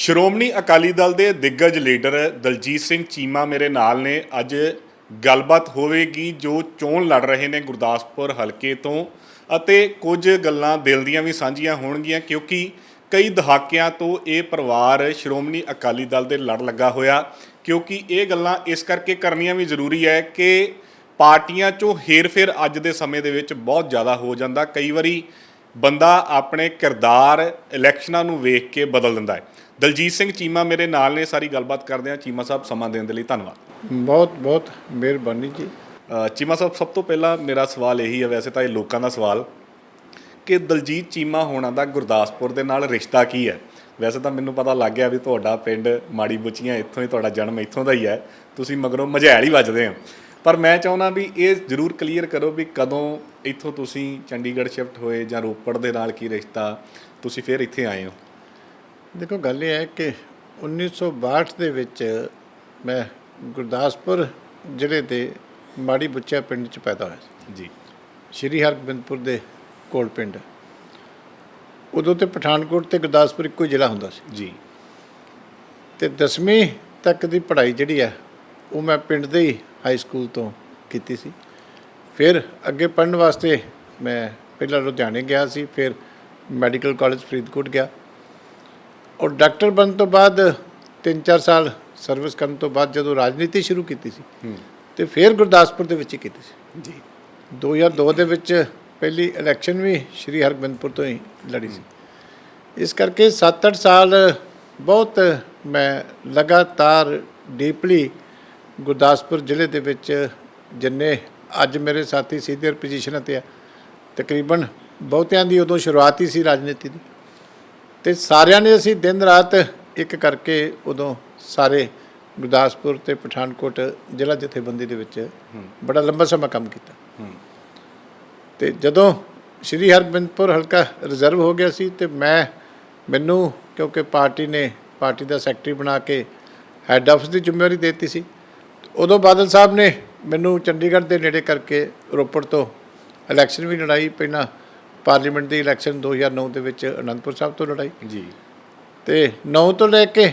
ਸ਼੍ਰੋਮਣੀ ਅਕਾਲੀ ਦਲ ਦੇ ਦਿੱਗਜ ਲੀਡਰ ਦਲਜੀਤ ਸਿੰਘ ਚੀਮਾ ਮੇਰੇ ਨਾਲ ਨੇ। ਅੱਜ ਗੱਲਬਾਤ ਹੋਵੇਗੀ ਜੋ ਚੋਣ ਲੜ ਰਹੇ ਨੇ ਗੁਰਦਾਸਪੁਰ ਹਲਕੇ ਤੋਂ ਅਤੇ ਕੁਝ ਗੱਲਾਂ ਦਿਲ ਦੀਆਂ ਵੀ ਸਾਂਝੀਆਂ ਹੋਣਗੀਆਂ ਕਿਉਂਕਿ ਕਈ ਦਹਾਕਿਆਂ ਤੋਂ ਇਹ ਪਰਿਵਾਰ ਸ਼੍ਰੋਮਣੀ ਅਕਾਲੀ ਦਲ ਦੇ ਲੜ ਲੱਗਾ ਹੋਇਆ। ਕਿਉਂਕਿ ਇਹ ਗੱਲਾਂ ਇਸ ਕਰਕੇ ਕਰਨੀਆਂ ਵੀ ਜ਼ਰੂਰੀ ਹੈ ਕਿ ਪਾਰਟੀਆਂ 'ਚੋਂ ਹੇਰ-ਫੇਰ ਅੱਜ ਦੇ ਸਮੇਂ ਦੇ ਵਿੱਚ ਬਹੁਤ ਜ਼ਿਆਦਾ ਹੋ ਜਾਂਦਾ। ਕਈ ਵਾਰੀ ਬੰਦਾ ਆਪਣੇ ਕਿਰਦਾਰ ਇਲੈਕਸ਼ਨਾਂ ਨੂੰ ਵੇਖ ਕੇ ਬਦਲ ਦਿੰਦਾ ਹੈ। ਦਲਜੀਤ ਸਿੰਘ ਚੀਮਾ ਮੇਰੇ ਨਾਲ ਨੇ ਸਾਰੀ ਗੱਲਬਾਤ ਕਰਦੇ ਹਾਂ। ਚੀਮਾ ਸਾਹਿਬ ਸਮਾਂ ਦੇਣ ਦੇ ਲਈ ਧੰਨਵਾਦ। ਬਹੁਤ ਬਹੁਤ ਮਿਹਰਬਾਨੀ ਜੀ। ਚੀਮਾ ਸਾਹਿਬ ਸਭ ਤੋਂ ਪਹਿਲਾਂ ਮੇਰਾ ਸਵਾਲ ਇਹੀ ਹੈ ਵੈਸੇ ਤਾਂ ਇਹ ਲੋਕਾਂ ਦਾ ਸਵਾਲ ਕਿ ਦਲਜੀਤ ਚੀਮਾ ਹੋਣਾ ਦਾ ਗੁਰਦਾਸਪੁਰ ਦੇ ਨਾਲ ਰਿਸ਼ਤਾ ਕੀ ਹੈ? ਵੈਸੇ ਤਾਂ ਮੈਨੂੰ ਪਤਾ ਲੱਗ ਗਿਆ ਵੀ ਤੁਹਾਡਾ ਪਿੰਡ ਮਾੜੀ ਬੁੱਚੀਆਂ ਇੱਥੋਂ ਹੀ ਤੁਹਾਡਾ ਜਨਮ ਇੱਥੋਂ ਦਾ ਹੀ ਹੈ। ਤੁਸੀਂ ਮਗਰੋਂ ਮਝੈਲ ਹੀ ਵੱਜਦੇ ਹੋ। ਪਰ ਮੈਂ ਚਾਹੁੰਦਾ ਵੀ ਇਹ ਜ਼ਰੂਰ ਕਲੀਅਰ ਕਰੋ ਵੀ ਕਦੋਂ ਇੱਥੋਂ ਤੁਸੀਂ ਚੰਡੀਗੜ੍ਹ ਸ਼ਿਫਟ ਹੋਏ ਜਾਂ ਰੋਪੜ ਦੇ ਨਾਲ ਕੀ ਰਿਸ਼ਤਾ ਤੁਸੀਂ ਫਿਰ ਇੱਥੇ ਆਏ ਹੋ। ਦੇਖੋ ਗੱਲ ਇਹ ਹੈ ਕਿ 1962 ਦੇ ਵਿੱਚ ਮੈਂ ਗੁਰਦਾਸਪੁਰ ਜ਼ਿਲ੍ਹੇ ਦੇ ਮਾੜੀ ਬੁੱਚਾ ਪਿੰਡ 'ਚ ਪੈਦਾ ਹੋਇਆ ਸੀ। ਜੀ। ਸ਼੍ਰੀ ਹਰਗੋਬਿੰਦਪੁਰ ਦੇ ਕੋਲ ਪਿੰਡ। ਉਦੋਂ ਤੇ ਪਠਾਨਕੋਟ ਤੇ ਗੁਰਦਾਸਪੁਰ ਇੱਕੋ ਹੀ ਜ਼ਿਲ੍ਹਾ ਹੁੰਦਾ ਸੀ। ਜੀ। ਤੇ 10ਵੀਂ ਤੱਕ ਦੀ ਪੜ੍ਹਾਈ ਜਿਹੜੀ ਹੈ ਉਹ ਮੈਂ ਪਿੰਡ ਦੇ ਹੀ ਹਾਈ ਸਕੂਲ ਤੋਂ ਕੀਤੀ ਸੀ। ਫਿਰ ਅੱਗੇ ਪੜ੍ਹਨ ਵਾਸਤੇ ਮੈਂ ਪਹਿਲਾਂ ਲੁਧਿਆਣੇ ਗਿਆ ਸੀ ਫਿਰ ਮੈਡੀਕਲ ਕਾਲਜ ਫਰੀਦਕੋਟ ਗਿਆ। ਔਰ ਡਾਕਟਰ ਬਣਨ ਤੋਂ ਬਾਅਦ 3-4 ਸਾਲ ਸਰਵਿਸ ਕਰਨ ਤੋਂ ਬਾਅਦ ਜਦੋਂ ਰਾਜਨੀਤੀ ਸ਼ੁਰੂ ਕੀਤੀ ਸੀ ਤੇ ਫਿਰ ਗੁਰਦਾਸਪੁਰ ਦੇ ਵਿੱਚ ਹੀ ਕੀਤੀ ਸੀ। ਜੀ। 2002 ਦੇ ਵਿੱਚ ਪਹਿਲੀ ਇਲੈਕਸ਼ਨ ਵੀ ਸ਼੍ਰੀ ਹਰਗੋਬਿੰਦਪੁਰ ਤੋਂ ਹੀ ਲੜੀ ਸੀ। ਇਸ ਕਰਕੇ 7-8 ਸਾਲ ਬਹੁਤ ਮੈਂ ਲਗਾਤਾਰ ਡੀਪਲੀ ਗੁਰਦਾਸਪੁਰ ਜ਼ਿਲ੍ਹੇ ਦੇ ਵਿੱਚ ਜਿੰਨੇ ਅੱਜ ਮੇਰੇ ਸਾਥੀ ਸੀਨੀਅਰ ਪੋਜੀਸ਼ਨਾਂ ਤੇ ਆ ਤਕਰੀਬਨ ਬਹੁਤਿਆਂ ਦੀ ਉਦੋਂ ਸ਼ੁਰੂਆਤ ਹੀ ਸੀ ਰਾਜਨੀਤੀ ਦੀ। ਤੇ ਸਾਰਿਆਂ ਨੇ ਅਸੀਂ ਦਿਨ ਰਾਤ ਇੱਕ ਕਰਕੇ ਉਦੋਂ ਸਾਰੇ ਗੁਰਦਾਸਪੁਰ ਤੇ ਪਠਾਨਕੋਟ ਜ਼ਿਲ੍ਹਾ ਜਥੇਬੰਦੀ ਦੇ ਵਿੱਚ ਬੜਾ ਲੰਬਾ ਸਮਾਂ ਕੰਮ ਕੀਤਾ। ਤੇ ਜਦੋਂ ਸ਼੍ਰੀ ਹਰਗੋਬਿੰਦਪੁਰ ਹਲਕਾ ਰਿਜ਼ਰਵ ਹੋ ਗਿਆ ਸੀ ਤੇ ਮੈਂ ਮੈਨੂੰ ਕਿਉਂਕਿ ਪਾਰਟੀ ਨੇ ਪਾਰਟੀ ਦਾ ਸੈਕਟਰੀ ਬਣਾ ਕੇ ਹੈੱਡ ਆਫਿਸ ਦੀ ਜ਼ਿੰਮੇਵਾਰੀ ਦਿੱਤੀ ਸੀ ਉਦੋਂ ਬਾਦਲ ਸਾਹਿਬ ਨੇ ਮੈਨੂੰ ਚੰਡੀਗੜ੍ਹ ਦੇ ਨੇੜੇ ਕਰਕੇ ਰੋਪੜ ਤੋਂ ਇਲੈਕਸ਼ਨ ਵੀ ਲੜਾਈ ਪਹਿਲਾਂ ਪਾਰਲੀਮੈਂਟ ਦੀ ਇਲੈਕਸ਼ਨ 2009 ਦੇ ਵਿੱਚ ਅਨੰਦਪੁਰ ਸਾਹਿਬ ਤੋਂ ਲੜਾਈ। ਜੀ। ਤੇ 9 ਤੋਂ ਲੈ ਕੇ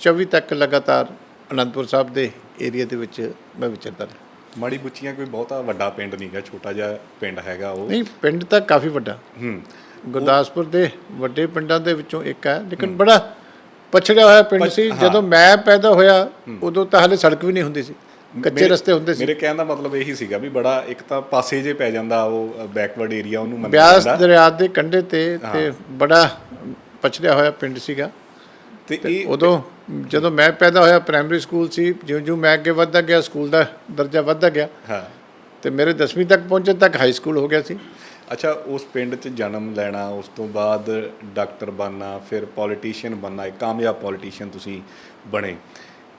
24 ਤੱਕ ਲਗਾਤਾਰ ਅਨੰਦਪੁਰ ਸਾਹਿਬ ਦੇ ਏਰੀਆ ਦੇ ਵਿੱਚ ਮੈਂ ਵਿਚਰਦਾ ਰਿਹਾ। ਮਾੜੀ ਬੁੱਚੀਆਂ ਕੋਈ ਬਹੁਤਾ ਵੱਡਾ ਪਿੰਡ ਨਹੀਂਗਾ ਛੋਟਾ ਜਿਹਾ ਪਿੰਡ ਹੈਗਾ ਉਹ। ਨਹੀਂ ਪਿੰਡ ਤਾਂ ਕਾਫੀ ਵੱਡਾ। ਹੂੰ। ਗੁਰਦਾਸਪੁਰ ਦੇ ਵੱਡੇ ਪਿੰਡਾਂ ਦੇ ਵਿੱਚੋਂ ਇੱਕ ਹੈ ਲੇਕਿਨ ਬੜਾ ਪਛੜਿਆ ਹੋਇਆ ਪਿੰਡ ਸੀ। ਹਾਂ। ਜਦੋਂ ਮੈਂ ਪੈਦਾ ਹੋਇਆ ਉਦੋਂ ਤਾਂ ਹਲੇ ਸੜਕ ਵੀ ਨਹੀਂ ਹੁੰਦੀ ਸੀ। ਕੱਚੇ ਰਸਤੇ ਹੁੰਦੇ ਸੀ। ਮੇਰੇ ਕਹਿਣ ਦਾ ਮਤਲਬ ਇਹੀ ਸੀਗਾ ਵੀ ਬੜਾ ਇੱਕ ਤਾਂ ਪਾਸੇ ਜੇ ਪੈ ਜਾਂਦਾ ਉਹ ਬੈਕਵਰਡ ਏਰੀਆ ਉਹਨੂੰ ਮੰਨਿਆ ਬਿਆਸ ਜਾਂਦਾ। ਦਰਿਆ ਦੇ ਕੰਢੇ ਤੇ ਤੇ ਬੜਾ ਪਛੜਿਆ ਹੋਇਆ ਪਿੰਡ ਸੀਗਾ। ਤੇ ਇਹ ਉਦੋਂ ਜਦੋਂ ਮੈਂ ਪੈਦਾ ਹੋਇਆ ਪ੍ਰਾਇਮਰੀ ਸਕੂਲ ਸੀ ਜਿਉਂ-ਜਿਉਂ ਮੈਂ ਅੱਗੇ ਵੱਧਦਾ ਗਿਆ ਸਕੂਲ ਦਾ ਦਰਜਾ ਵੱਧਦਾ ਗਿਆ। ਹਾਂ। ਤੇ ਮੇਰੇ 10ਵੀਂ ਤੱਕ ਪਹੁੰਚਣ ਤੱਕ ਹਾਈ ਸਕੂਲ ਹੋ ਗਿਆ ਸੀ। ਅੱਛਾ ਉਸ ਪਿੰਡ 'ਚ ਜਨਮ ਲੈਣਾ ਉਸ ਤੋਂ ਬਾਅਦ ਡਾਕਟਰ ਬਣਨਾ ਫਿਰ ਪੋਲੀਟੀਸ਼ੀਅਨ ਬਣਨਾ ਇੱਕ ਕਾਮਯਾਬ ਪੋਲੀਟੀਸ਼ੀਅਨ ਤੁਸੀਂ ਬਣੇ।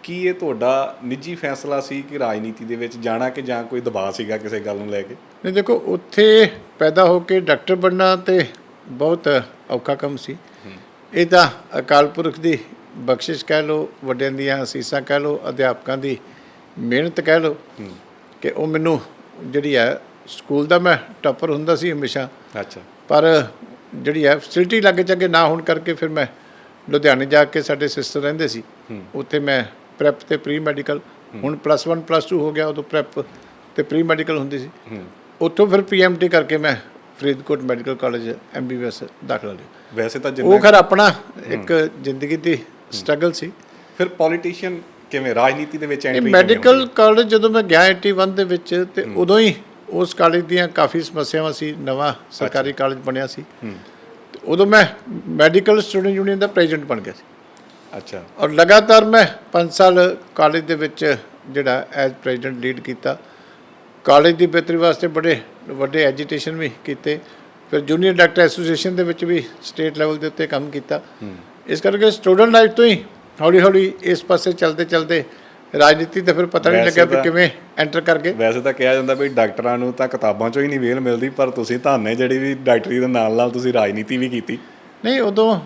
ਕੀ ਇਹ ਤੁਹਾਡਾ ਨਿੱਜੀ ਫੈਸਲਾ ਸੀ ਕਿ ਰਾਜਨੀਤੀ ਦੇ ਵਿੱਚ ਜਾਣਾ ਕਿ ਜਾਂ ਕੋਈ ਦਬਾਅ ਸੀਗਾ ਕਿਸੇ ਗੱਲ ਨੂੰ ਲੈ ਕੇ? ਨਹੀਂ ਦੇਖੋ ਉੱਥੇ ਪੈਦਾ ਹੋ ਕੇ ਡਾਕਟਰ ਬਣਨਾ ਤੇ ਬਹੁਤ ਔਖਾ ਕੰਮ ਸੀ। ਇਹ ਤਾਂ ਅਕਾਲ ਪੁਰਖ ਦੀ ਬਖਸ਼ਿਸ਼ ਕਹਿ ਲਓ ਵੱਡਿਆਂ ਦੀਆਂ ਅਸੀਸਾਂ ਕਹਿ ਲਓ ਅਧਿਆਪਕਾਂ ਦੀ ਮਿਹਨਤ ਕਹਿ ਲਓ ਕਿ ਉਹ ਮੈਨੂੰ ਜਿਹੜੀ ਹੈ ਸਕੂਲ ਦਾ ਮੈਂ ਟਾਪਰ ਹੁੰਦਾ ਸੀ ਹਮੇਸ਼ਾ। ਅੱਛਾ। ਪਰ ਜਿਹੜੀ ਹੈ ਫੈਸਿਲਿਟੀ ਲੱਗੇ ਚੱਗੇ ਨਾ ਹੋਣ ਕਰਕੇ ਫਿਰ ਮੈਂ ਲੁਧਿਆਣੇ ਜਾ ਕੇ ਸਾਡੇ ਸਿਸਟਰ ਰਹਿੰਦੇ ਸੀ। ਉੱਥੇ ਮੈਂ ਪ੍ਰੈਪ ਤੇ ਪ੍ਰੀ ਮੈਡੀਕਲ ਹੁਣ ਪਲੱਸ 1 ਪਲੱਸ 2 ਹੋ ਗਿਆ ਉਦੋਂ ਪ੍ਰੈਪ ਤੇ ਪ੍ਰੀ ਮੈਡੀਕਲ ਹੁੰਦੀ ਸੀ। ਉੱਥੋਂ ਫਿਰ ਪੀਐਮਟੀ ਕਰਕੇ ਮੈਂ ਫਰੀਦਕੋਟ ਮੈਡੀਕਲ ਕਾਲਜ ਐਮਬੀਬੀਐਸ ਦਾਖਲਾ ਲਿਆ। ਵੈਸੇ ਤਾਂ ਉਹ ਖਰ ਆਪਣਾ ਇੱਕ ਜ਼ਿੰਦਗੀ ਦੀ ਸਟਰਗਲ ਸੀ। ਫਿਰ ਪੋਲੀਟੀਸ਼ੀਅਨ ਕਿਵੇਂ ਰਾਜਨੀਤੀ ਦੇ ਵਿੱਚ ਐਂਟਰੀ ਮੈਡੀਕਲ ਕਾਲਜ ਜਦੋਂ ਮੈਂ ਗਿਆ 81 ਦੇ ਵਿੱਚ ਤੇ ਉਦੋਂ ਹੀ ਉਸ ਕਾਲਜ ਦੀਆਂ ਕਾਫੀ ਸਮੱਸਿਆਵਾਂ ਸੀ ਨਵਾਂ ਸਰਕਾਰੀ ਕਾਲਜ ਬਣਿਆ ਸੀ। ਉਦੋਂ ਮੈਂ ਮੈਡੀਕਲ ਸਟੂਡੈਂਟ ਯੂਨੀਅਨ ਦਾ ਪ੍ਰੈਜ਼ੀਡੈਂਟ ਬਣ ਗਿਆ ਸੀ। ਅੱਛਾ। ਔਰ ਲਗਾਤਾਰ ਮੈਂ 5 ਸਾਲ ਕਾਲਜ ਦੇ ਵਿੱਚ ਜਿਹੜਾ ਐਜ਼ ਪ੍ਰੈਜ਼ੀਡੈਂਟ ਲੀਡ ਕੀਤਾ। ਕਾਲਜ ਦੀ ਬਿਹਤਰੀ ਵਾਸਤੇ ਬੜੇ ਵੱਡੇ ਐਜੀਟੇਸ਼ਨ ਵੀ ਕੀਤੇ। ਫਿਰ ਜੂਨੀਅਰ ਡਾਕਟਰ ਐਸੋਸੀਏਸ਼ਨ ਦੇ ਵਿੱਚ ਵੀ ਸਟੇਟ ਲੈਵਲ ਦੇ ਉੱਤੇ ਕੰਮ ਕੀਤਾ। ਇਸ ਕਰਕੇ ਸਟੂਡੈਂਟ ਲਾਈਫ ਤੋਂ ਹੀ ਹੌਲੀ ਹੌਲੀ ਇਸ ਪਾਸੇ ਚਲਦੇ ਚਲਦੇ ਰਾਜਨੀਤੀ ਤਾਂ ਫਿਰ ਪਤਾ ਨਹੀਂ ਲੱਗਿਆ ਵੀ ਤਾਂ- ਕਿਵੇਂ ਐਂਟਰ ਕਰ ਗਏ। ਵੈਸੇ ਤਾਂ ਕਿਹਾ ਜਾਂਦਾ ਵੀ ਡਾਕਟਰਾਂ ਨੂੰ ਤਾਂ ਕਿਤਾਬਾਂ 'ਚੋਂ ਹੀ ਨਹੀਂ ਵੇਲ ਮਿਲਦੀ ਪਰ ਤੁਸੀਂ ਧਾਨੇ ਜਿਹੜੀ ਵੀ ਡਾਕਟਰੀ ਦੇ ਨਾਲ ਨਾਲ ਤੁਸੀਂ ਰਾਜਨੀਤੀ ਵੀ ਕੀਤੀ। ਨਹੀਂ ਉਦੋਂ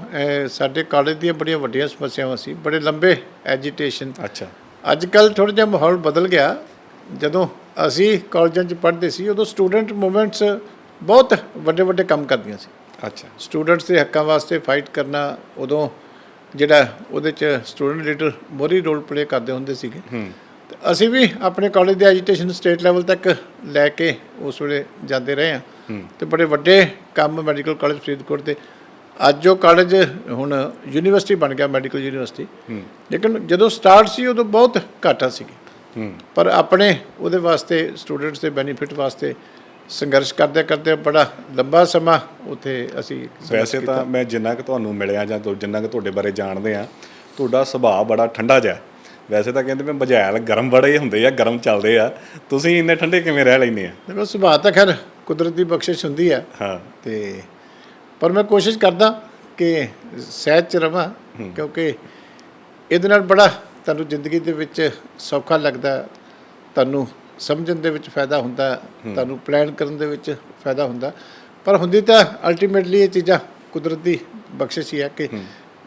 ਸਾਡੇ ਕਾਲਜ ਦੀਆਂ ਬੜੀਆਂ ਵੱਡੀਆਂ ਸਮੱਸਿਆਵਾਂ ਸੀ ਬੜੇ ਲੰਬੇ ਐਜੀਟੇਸ਼ਨ ਅੱਛਾ। ਅੱਜ ਕੱਲ ਥੋੜਾ ਜਿਹਾ ਮਾਹੌਲ ਬਦਲ ਗਿਆ। ਜਦੋਂ ਅਸੀਂ ਕਾਲਜਾਂ 'ਚ ਪੜ੍ਹਦੇ ਸੀ ਉਦੋਂ ਸਟੂਡੈਂਟ ਮੂਵਮੈਂਟਸ ਬਹੁਤ ਵੱਡੇ ਵੱਡੇ ਕੰਮ ਕਰਦੀਆਂ ਸੀ। ਅੱਛਾ। ਸਟੂਡੈਂਟਸ ਦੇ ਹੱਕਾਂ ਵਾਸਤੇ ਫਾਈਟ ਕਰਨਾ ਉਦੋਂ ਜਿਹੜਾ ਉਹਦੇ ਚ ਸਟੂਡੈਂਟ ਲੀਡਰ ਮੋਰੀ ਰੋਲ ਪਲੇ ਕਰਦੇ ਹੁੰਦੇ ਸੀਗੇ। ਤੇ ਅਸੀਂ ਵੀ ਆਪਣੇ ਕਾਲਜ ਦੇ ਐਜੂਕੇਸ਼ਨ ਸਟੇਟ ਲੈਵਲ ਤੱਕ ਲੈ ਕੇ ਉਸ ਵੇਲੇ ਜਾਂਦੇ ਰਹੇ ਹਾਂ। ਤੇ ਬੜੇ ਵੱਡੇ ਕੰਮ ਮੈਡੀਕਲ ਕਾਲਜ ਫਰੀਦਕੋਟ ਦੇ ਅੱਜ ਉਹ ਕਾਲਜ ਹੁਣ ਯੂਨੀਵਰਸਿਟੀ ਬਣ ਗਿਆ ਮੈਡੀਕਲ ਯੂਨੀਵਰਸਿਟੀ ਲੇਕਿਨ ਜਦੋਂ ਸਟਾਰਟ ਸੀ ਉਦੋਂ ਬਹੁਤ ਘਾਟਾ ਸੀਗੀ ਪਰ ਆਪਣੇ ਉਹਦੇ ਵਾਸਤੇ ਸਟੂਡੈਂਟਸ ਦੇ ਬੈਨੀਫਿਟ ਵਾਸਤੇ ਸੰਘਰਸ਼ ਕਰਦੇ ਕਰਦੇ ਬੜਾ ਲੰਬਾ ਸਮਾਂ ਉੱਥੇ ਅਸੀਂ ਵੈਸੇ ਤਾਂ ਮੈਂ ਜਿੰਨਾ ਕਿ ਤੁਹਾਨੂੰ ਮਿਲਿਆ ਜਾਂ ਜਿੰਨਾ ਕਿ ਤੁਹਾਡੇ ਬਾਰੇ ਜਾਣਦੇ ਆ ਤੁਹਾਡਾ ਸੁਭਾਅ ਬੜਾ ਠੰਡਾ ਜਿਹਾ ਵੈਸੇ ਤਾਂ ਕਹਿੰਦੇ ਮੈਂ ਬੁਝੈਲ ਗਰਮ ਬੜੇ ਹੁੰਦੇ ਆ ਗਰਮ ਚੱਲਦੇ ਆ। ਤੁਸੀਂ ਇੰਨੇ ਠੰਡੇ ਕਿਵੇਂ ਰਹਿ ਲੈਂਦੇ ਆ? ਦੇਖੋ ਸੁਭਾਅ ਤਾਂ ਖੈਰ ਕੁਦਰਤ ਦੀ ਬਖਸ਼ਿਸ਼ ਹੁੰਦੀ ਹੈ ਹਾਂ। ਤੇ ਪਰ ਮੈਂ ਕੋਸ਼ਿਸ਼ ਕਰਦਾ ਕਿ ਸਹਿਜ ਚ ਰਵਾਂ ਕਿਉਂਕਿ ਇਹਦੇ ਨਾਲ ਬੜਾ ਤੁਹਾਨੂੰ ਜ਼ਿੰਦਗੀ ਦੇ ਵਿੱਚ ਸੌਖਾ ਲੱਗਦਾ ਤੁਹਾਨੂੰ ਸਮਝਣ ਦੇ ਵਿੱਚ ਫਾਇਦਾ ਹੁੰਦਾ ਤੁਹਾਨੂੰ ਪਲਾਨ ਕਰਨ ਦੇ ਵਿੱਚ ਫਾਇਦਾ ਹੁੰਦਾ। ਪਰ ਹੁੰਦੀ ਤਾਂ ਅਲਟੀਮੇਟਲੀ ਇਹ ਚੀਜ਼ਾਂ ਕੁਦਰਤ ਦੀ ਬਖਸ਼ਿਸ਼ ਹੀ ਹੈ ਕਿ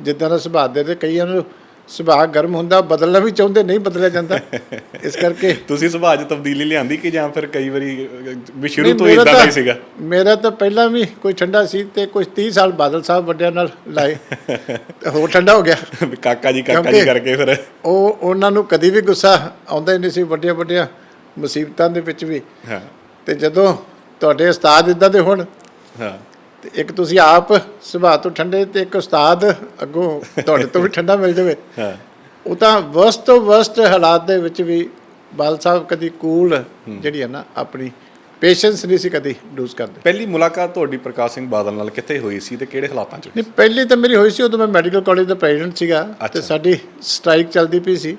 ਜਿੱਦਾਂ ਦਾ ਸੁਭਾਅ ਦੇ ਤੇ ਕਈਆਂ ਨੂੰ ਸੁਭਾਅ ਗਰਮ ਹੁੰਦਾ ਬਦਲਣਾ ਵੀ ਚਾਹੁੰਦੇ ਨਹੀਂ ਬਦਲਿਆ ਜਾਂਦਾ। ਇਸ ਕਰਕੇ ਤੁਸੀਂ ਸੁਭਾਅ 'ਚ ਤਬਦੀਲੀ ਲਿਆਂਦੀ ਕਿ ਜਾਂ ਫਿਰ ਕਈ ਵਾਰੀ ਵੀ ਸ਼ੁਰੂ ਤੋਂ ਇਦਾਂ ਦਾ ਹੀ ਸੀਗਾ? ਮੇਰਾ ਤਾਂ ਪਹਿਲਾਂ ਵੀ ਕੋਈ ਠੰਡਾ ਸੀ ਤੇ ਕੁਝ 30 ਸਾਲ ਬਾਦਲ ਸਾਹਿਬ ਵੱਡਿਆਂ ਨਾਲ ਲਾਏ। ਤੇ ਹੋਰ ਠੰਡਾ ਹੋ ਗਿਆ। ਕਾਕਾ ਜੀ ਕਾਕਾ ਜੀ ਕਰਕੇ ਫਿਰ। ਉਹ ਉਹਨਾਂ ਨੂੰ ਕਦੀ ਵੀ ਗੁੱਸਾ ਆਉਂਦਾ ਹੀ ਨਹੀਂ ਸੀ ਵੱਡੀਆਂ ਵੱਡੀਆਂ ਮੁਸੀਬਤਾਂ ਦੇ ਵਿੱਚ ਵੀ। ਹਾਂ। ਤੇ ਜਦੋਂ ਤੁਹਾਡੇ ਉਸਤਾਦ ਇਦਾਂ ਦੇ ਹੋਣ ਹਾਂ। ਤੇ ਇੱਕ ਤੁਸੀਂ ਆਪ ਸੁਭਾਅ ਤੋਂ ਠੰਡੇ ਤੇ ਇੱਕ ਉਸਤਾਦ ਅੱਗੋਂ ਤੁਹਾਡੇ ਤੋਂ ਵੀ ਠੰਡਾ ਮਿਲ ਜਾਵੇ। ਹਾਂ। ਉਹ ਤਾਂ ਵਰਸਟ ਤੋਂ ਵਰਸਟ ਹਾਲਾਤ ਦੇ ਵਿੱਚ ਵੀ ਬਾਲ ਸਾਹਿਬ ਕਦੀ ਕੂਲ ਜਿਹੜੀ ਹੈ ਨਾ ਆਪਣੀ ਪੇਸ਼ੈਂਸ ਨਹੀਂ ਸੀ ਕਦੀ ਲੂਜ਼ ਕਰਦੇ। ਪਹਿਲੀ ਮੁਲਾਕਾਤ ਤੁਹਾਡੀ ਪ੍ਰਕਾਸ਼ ਸਿੰਘ ਬਾਦਲ ਨਾਲ ਕਿੱਥੇ ਹੋਈ ਸੀ ਤੇ ਕਿਹੜੇ ਹਾਲਾਤਾਂ 'ਚ ਨਹੀਂ ਪਹਿਲੀ ਤਾਂ ਮੇਰੀ ਹੋਈ ਸੀ ਉਦੋਂ ਮੈਂ ਮੈਡੀਕਲ ਕਾਲਜ ਦਾ ਪ੍ਰੈਜ਼ੀਡੈਂਟ ਸੀਗਾ। ਤੇ ਸਾਡੀ ਸਟ੍ਰਾਈਕ ਚੱਲਦੀ ਪਈ ਸੀ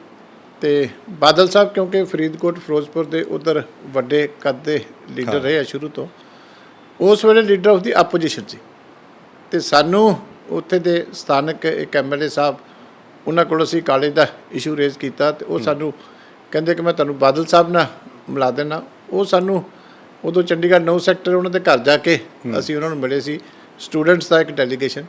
ਤੇ ਬਾਦਲ ਸਾਹਿਬ ਕਿਉਂਕਿ ਫਰੀਦਕੋਟ ਫਿਰੋਜ਼ਪੁਰ ਦੇ ਉਧਰ ਵੱਡੇ ਕੱਦ ਦੇ ਲੀਡਰ ਰਹੇ ਆ ਸ਼ੁਰੂ ਤੋਂ ਉਸ ਵੇਲੇ ਲੀਡਰ ਆਫ ਦੀ ਆਪੋਜੀਸ਼ਨ ਸੀ। ਤੇ ਸਾਨੂੰ ਉੱਥੇ ਦੇ ਸਥਾਨਕ ਇੱਕ ਐਮਐਲਏ ਸਾਹਿਬ ਉਹਨਾਂ ਕੋਲ ਅਸੀਂ ਕਾਲਜ ਦਾ ਇਸ਼ੂ ਰੇਜ਼ ਕੀਤਾ ਤੇ ਉਹ ਸਾਨੂੰ ਕਹਿੰਦੇ ਕਿ ਮੈਂ ਤੁਹਾਨੂੰ ਬਾਦਲ ਸਾਹਿਬ ਨਾਲ ਮਿਲਾ ਦੇਣਾ ਉਹ ਸਾਨੂੰ ਉਦੋਂ ਚੰਡੀਗੜ੍ਹ ਨੌ ਸੈਕਟਰ ਉਹਨਾਂ ਦੇ ਘਰ ਜਾ ਕੇ ਅਸੀਂ ਉਹਨਾਂ ਨੂੰ ਮਿਲੇ ਸੀ। ਸਟੂਡੈਂਟਸ ਦਾ ਇੱਕ ਡੈਲੀਗੇਸ਼ਨ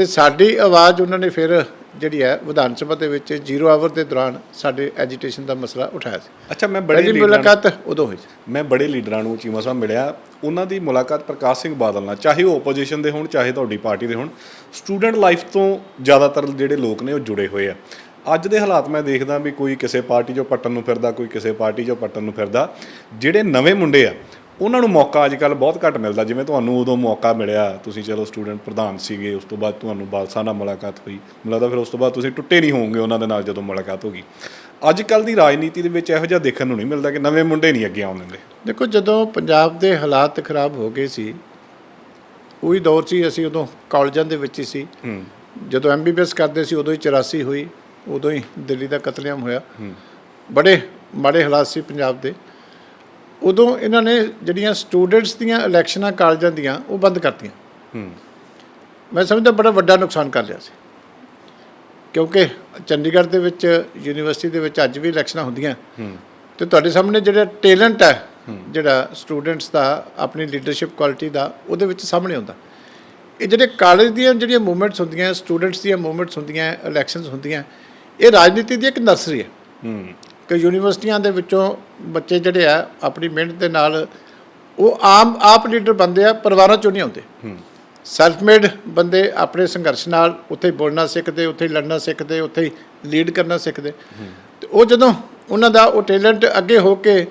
ਤੇ ਸਾਡੀ ਆਵਾਜ਼ ਉਹਨਾਂ ਨੇ ਫਿਰ ਜਿਹੜੀ ਹੈ ਵਿਧਾਨ ਸਭਾ ਦੇ ਵਿੱਚ ਜ਼ੀਰੋ ਆਵਰ ਦੇ ਦੌਰਾਨ ਸਾਡੇ ਐਜੀਟੇਸ਼ਨ ਦਾ ਮਸਲਾ ਉਠਾਇਆ ਸੀ। ਅੱਛਾ ਮੈਂ ਬੜੇ ਲੀਡਰਾਂ ਮੁਲਾਕਾਤ ਉਦੋਂ ਹੋਈ ਮੈਂ ਬੜੇ ਲੀਡਰਾਂ ਨੂੰ ਚੀਮਾ ਸਾਹਿਬ ਮਿਲਿਆ। ਉਹਨਾਂ ਦੀ ਮੁਲਾਕਾਤ ਪ੍ਰਕਾਸ਼ ਸਿੰਘ ਬਾਦਲ ਨਾਲ ਚਾਹੇ ਉਹ ਆਪੋਜੀਸ਼ਨ ਦੇ ਹੋਣ ਚਾਹੇ ਤੁਹਾਡੀ ਪਾਰਟੀ ਦੇ ਹੋਣ ਸਟੂਡੈਂਟ ਲਾਈਫ ਤੋਂ ਜ਼ਿਆਦਾਤਰ ਜਿਹੜੇ ਲੋਕ ਨੇ ਉਹ ਜੁੜੇ ਹੋਏ ਆ। ਅੱਜ ਦੇ ਹਾਲਾਤ ਮੈਂ ਦੇਖਦਾ ਵੀ ਕੋਈ ਕਿਸੇ ਪਾਰਟੀ 'ਚੋਂ ਪੱਟਣ ਨੂੰ ਫਿਰਦਾ ਕੋਈ ਕਿਸੇ ਪਾਰਟੀ 'ਚੋਂ ਪੱਟਣ ਨੂੰ ਫਿਰਦਾ। ਜਿਹੜੇ ਨਵੇਂ ਮੁੰਡੇ ਆ ਉਹਨਾਂ ਨੂੰ ਮੌਕਾ ਅੱਜ ਕੱਲ ਬਹੁਤ ਘੱਟ ਮਿਲਦਾ ਜਿਵੇਂ ਤੁਹਾਨੂੰ ਉਦੋਂ ਮੌਕਾ ਮਿਲਿਆ ਤੁਸੀਂ ਚਲੋ ਸਟੂਡੈਂਟ ਪ੍ਰਧਾਨ ਸੀਗੇ ਉਸ ਤੋਂ ਬਾਅਦ ਤੁਹਾਨੂੰ ਬਾਲਸਾ ਨਾਲ ਮੁਲਾਕਾਤ ਹੋਈ ਮੈਨੂੰ ਲੱਗਦਾ ਫਿਰ ਉਸ ਤੋਂ ਬਾਅਦ ਤੁਸੀਂ ਟੁੱਟੇ ਨਹੀਂ ਹੋਵੋਗੇ ਉਹਨਾਂ ਦੇ ਨਾਲ ਜਦੋਂ ਮੁਲਾਕਾਤ ਹੋਗੀ ਅੱਜ ਕੱਲ ਦੀ ਰਾਜਨੀਤੀ ਦੇ ਵਿੱਚ ਇਹੋ ਜਿਹਾ ਦੇਖਣ ਨੂੰ ਨਹੀਂ ਮਿਲਦਾ ਕਿ ਨਵੇਂ ਮੁੰਡੇ ਨਹੀਂ ਅੱਗੇ ਆਉਣ ਦਿੰਦੇ। ਦੇਖੋ ਜਦੋਂ ਪੰਜਾਬ ਦੇ ਹਾਲਾਤ ਖਰਾਬ ਹੋ ਗਏ ਸੀ ਉਹੀ ਦੌਰ ਸੀ ਅਸੀਂ ਉਦੋਂ ਕਾਲਜਾਂ ਦੇ ਵਿੱਚ ਹੀ ਸੀ। ਹੂੰ। ਜਦੋਂ ਐਮਬੀਬੀਐਸ ਕਰਦੇ ਸੀ ਉਦੋਂ ਹੀ 84 ਹੋਈ ਉਦੋਂ ਹੀ ਦਿੱਲੀ ਦਾ ਕਤਲੇਆਮ ਹੋਇਆ। ਬੜੇ ਮਾੜੇ ਹਾਲਾਤ ਸੀ ਪੰਜਾਬ ਦੇ। ਉਦੋਂ ਇਹਨਾਂ ਨੇ ਜਿਹੜੀਆਂ ਸਟੂਡੈਂਟਸ ਦੀਆਂ ਇਲੈਕਸ਼ਨਾਂ ਕਾਲਜਾਂ ਦੀਆਂ ਉਹ ਬੰਦ ਕਰਤੀਆਂ। ਹੂੰ। ਮੈਂ ਸਮਝਦਾ ਬੜਾ ਵੱਡਾ ਨੁਕਸਾਨ ਕਰ ਲਿਆ ਸੀ। ਕਿਉਂਕਿ ਚੰਡੀਗੜ੍ਹ ਦੇ ਵਿੱਚ ਯੂਨੀਵਰਸਿਟੀ ਦੇ ਵਿੱਚ ਅੱਜ ਵੀ ਇਲੈਕਸ਼ਨਾਂ ਹੁੰਦੀਆਂ। ਤੇ ਤੁਹਾਡੇ ਸਾਹਮਣੇ ਜਿਹੜਾ ਟੈਲੈਂਟ ਹੈ। ਜਿਹੜਾ ਸਟੂਡੈਂਟਸ ਦਾ ਆਪਣੀ ਲੀਡਰਸ਼ਿਪ ਕੁਆਲਿਟੀ ਦਾ ਉਹਦੇ ਵਿੱਚ ਸਾਹਮਣੇ ਆਉਂਦਾ। ਇਹ ਜਿਹੜੇ ਕਾਲਜ ਦੀਆਂ ਜਿਹੜੀਆਂ ਮੂਵਮੈਂਟਸ ਹੁੰਦੀਆਂ ਸਟੂਡੈਂਟਸ ਦੀਆਂ ਮੂਵਮੈਂਟਸ ਹੁੰਦੀਆਂ ਇਲੈਕਸ਼ਨਸ ਹੁੰਦੀਆਂ ਇਹ ਰਾਜਨੀਤੀ ਦੀ ਇੱਕ ਨਰਸਰੀ ਹੈ। ਹੂੰ। ਕਿ ਯੂਨੀਵਰਸਿਟੀਆਂ ਦੇ ਵਿੱਚੋਂ ਬੱਚੇ ਜਿਹੜੇ ਆ ਆਪਣੀ ਮਿਹਨਤ ਦੇ ਨਾਲ ਉਹ ਆਮ ਆਪ ਲੀਡਰ ਬੰਦੇ ਆ ਪਰਿਵਾਰਾਂ ਚੋਂ ਨਹੀਂ ਆਉਂਦੇ। ਸੈਲਫ ਮੇਡ ਬੰਦੇ ਆਪਣੇ ਸੰਘਰਸ਼ ਨਾਲ ਉੱਥੇ ਬੋਲਣਾ ਸਿੱਖਦੇ ਉੱਥੇ ਲੜਨਾ ਸਿੱਖਦੇ ਉੱਥੇ ਲੀਡ ਕਰਨਾ ਸਿੱਖਦੇ। ਤੇ ਉਹ ਜਦੋਂ ਉਹਨਾਂ ਦਾ ਉਹ ਟੈਲੈਂਟ ਅੱਗੇ ਹੋ ਕੇ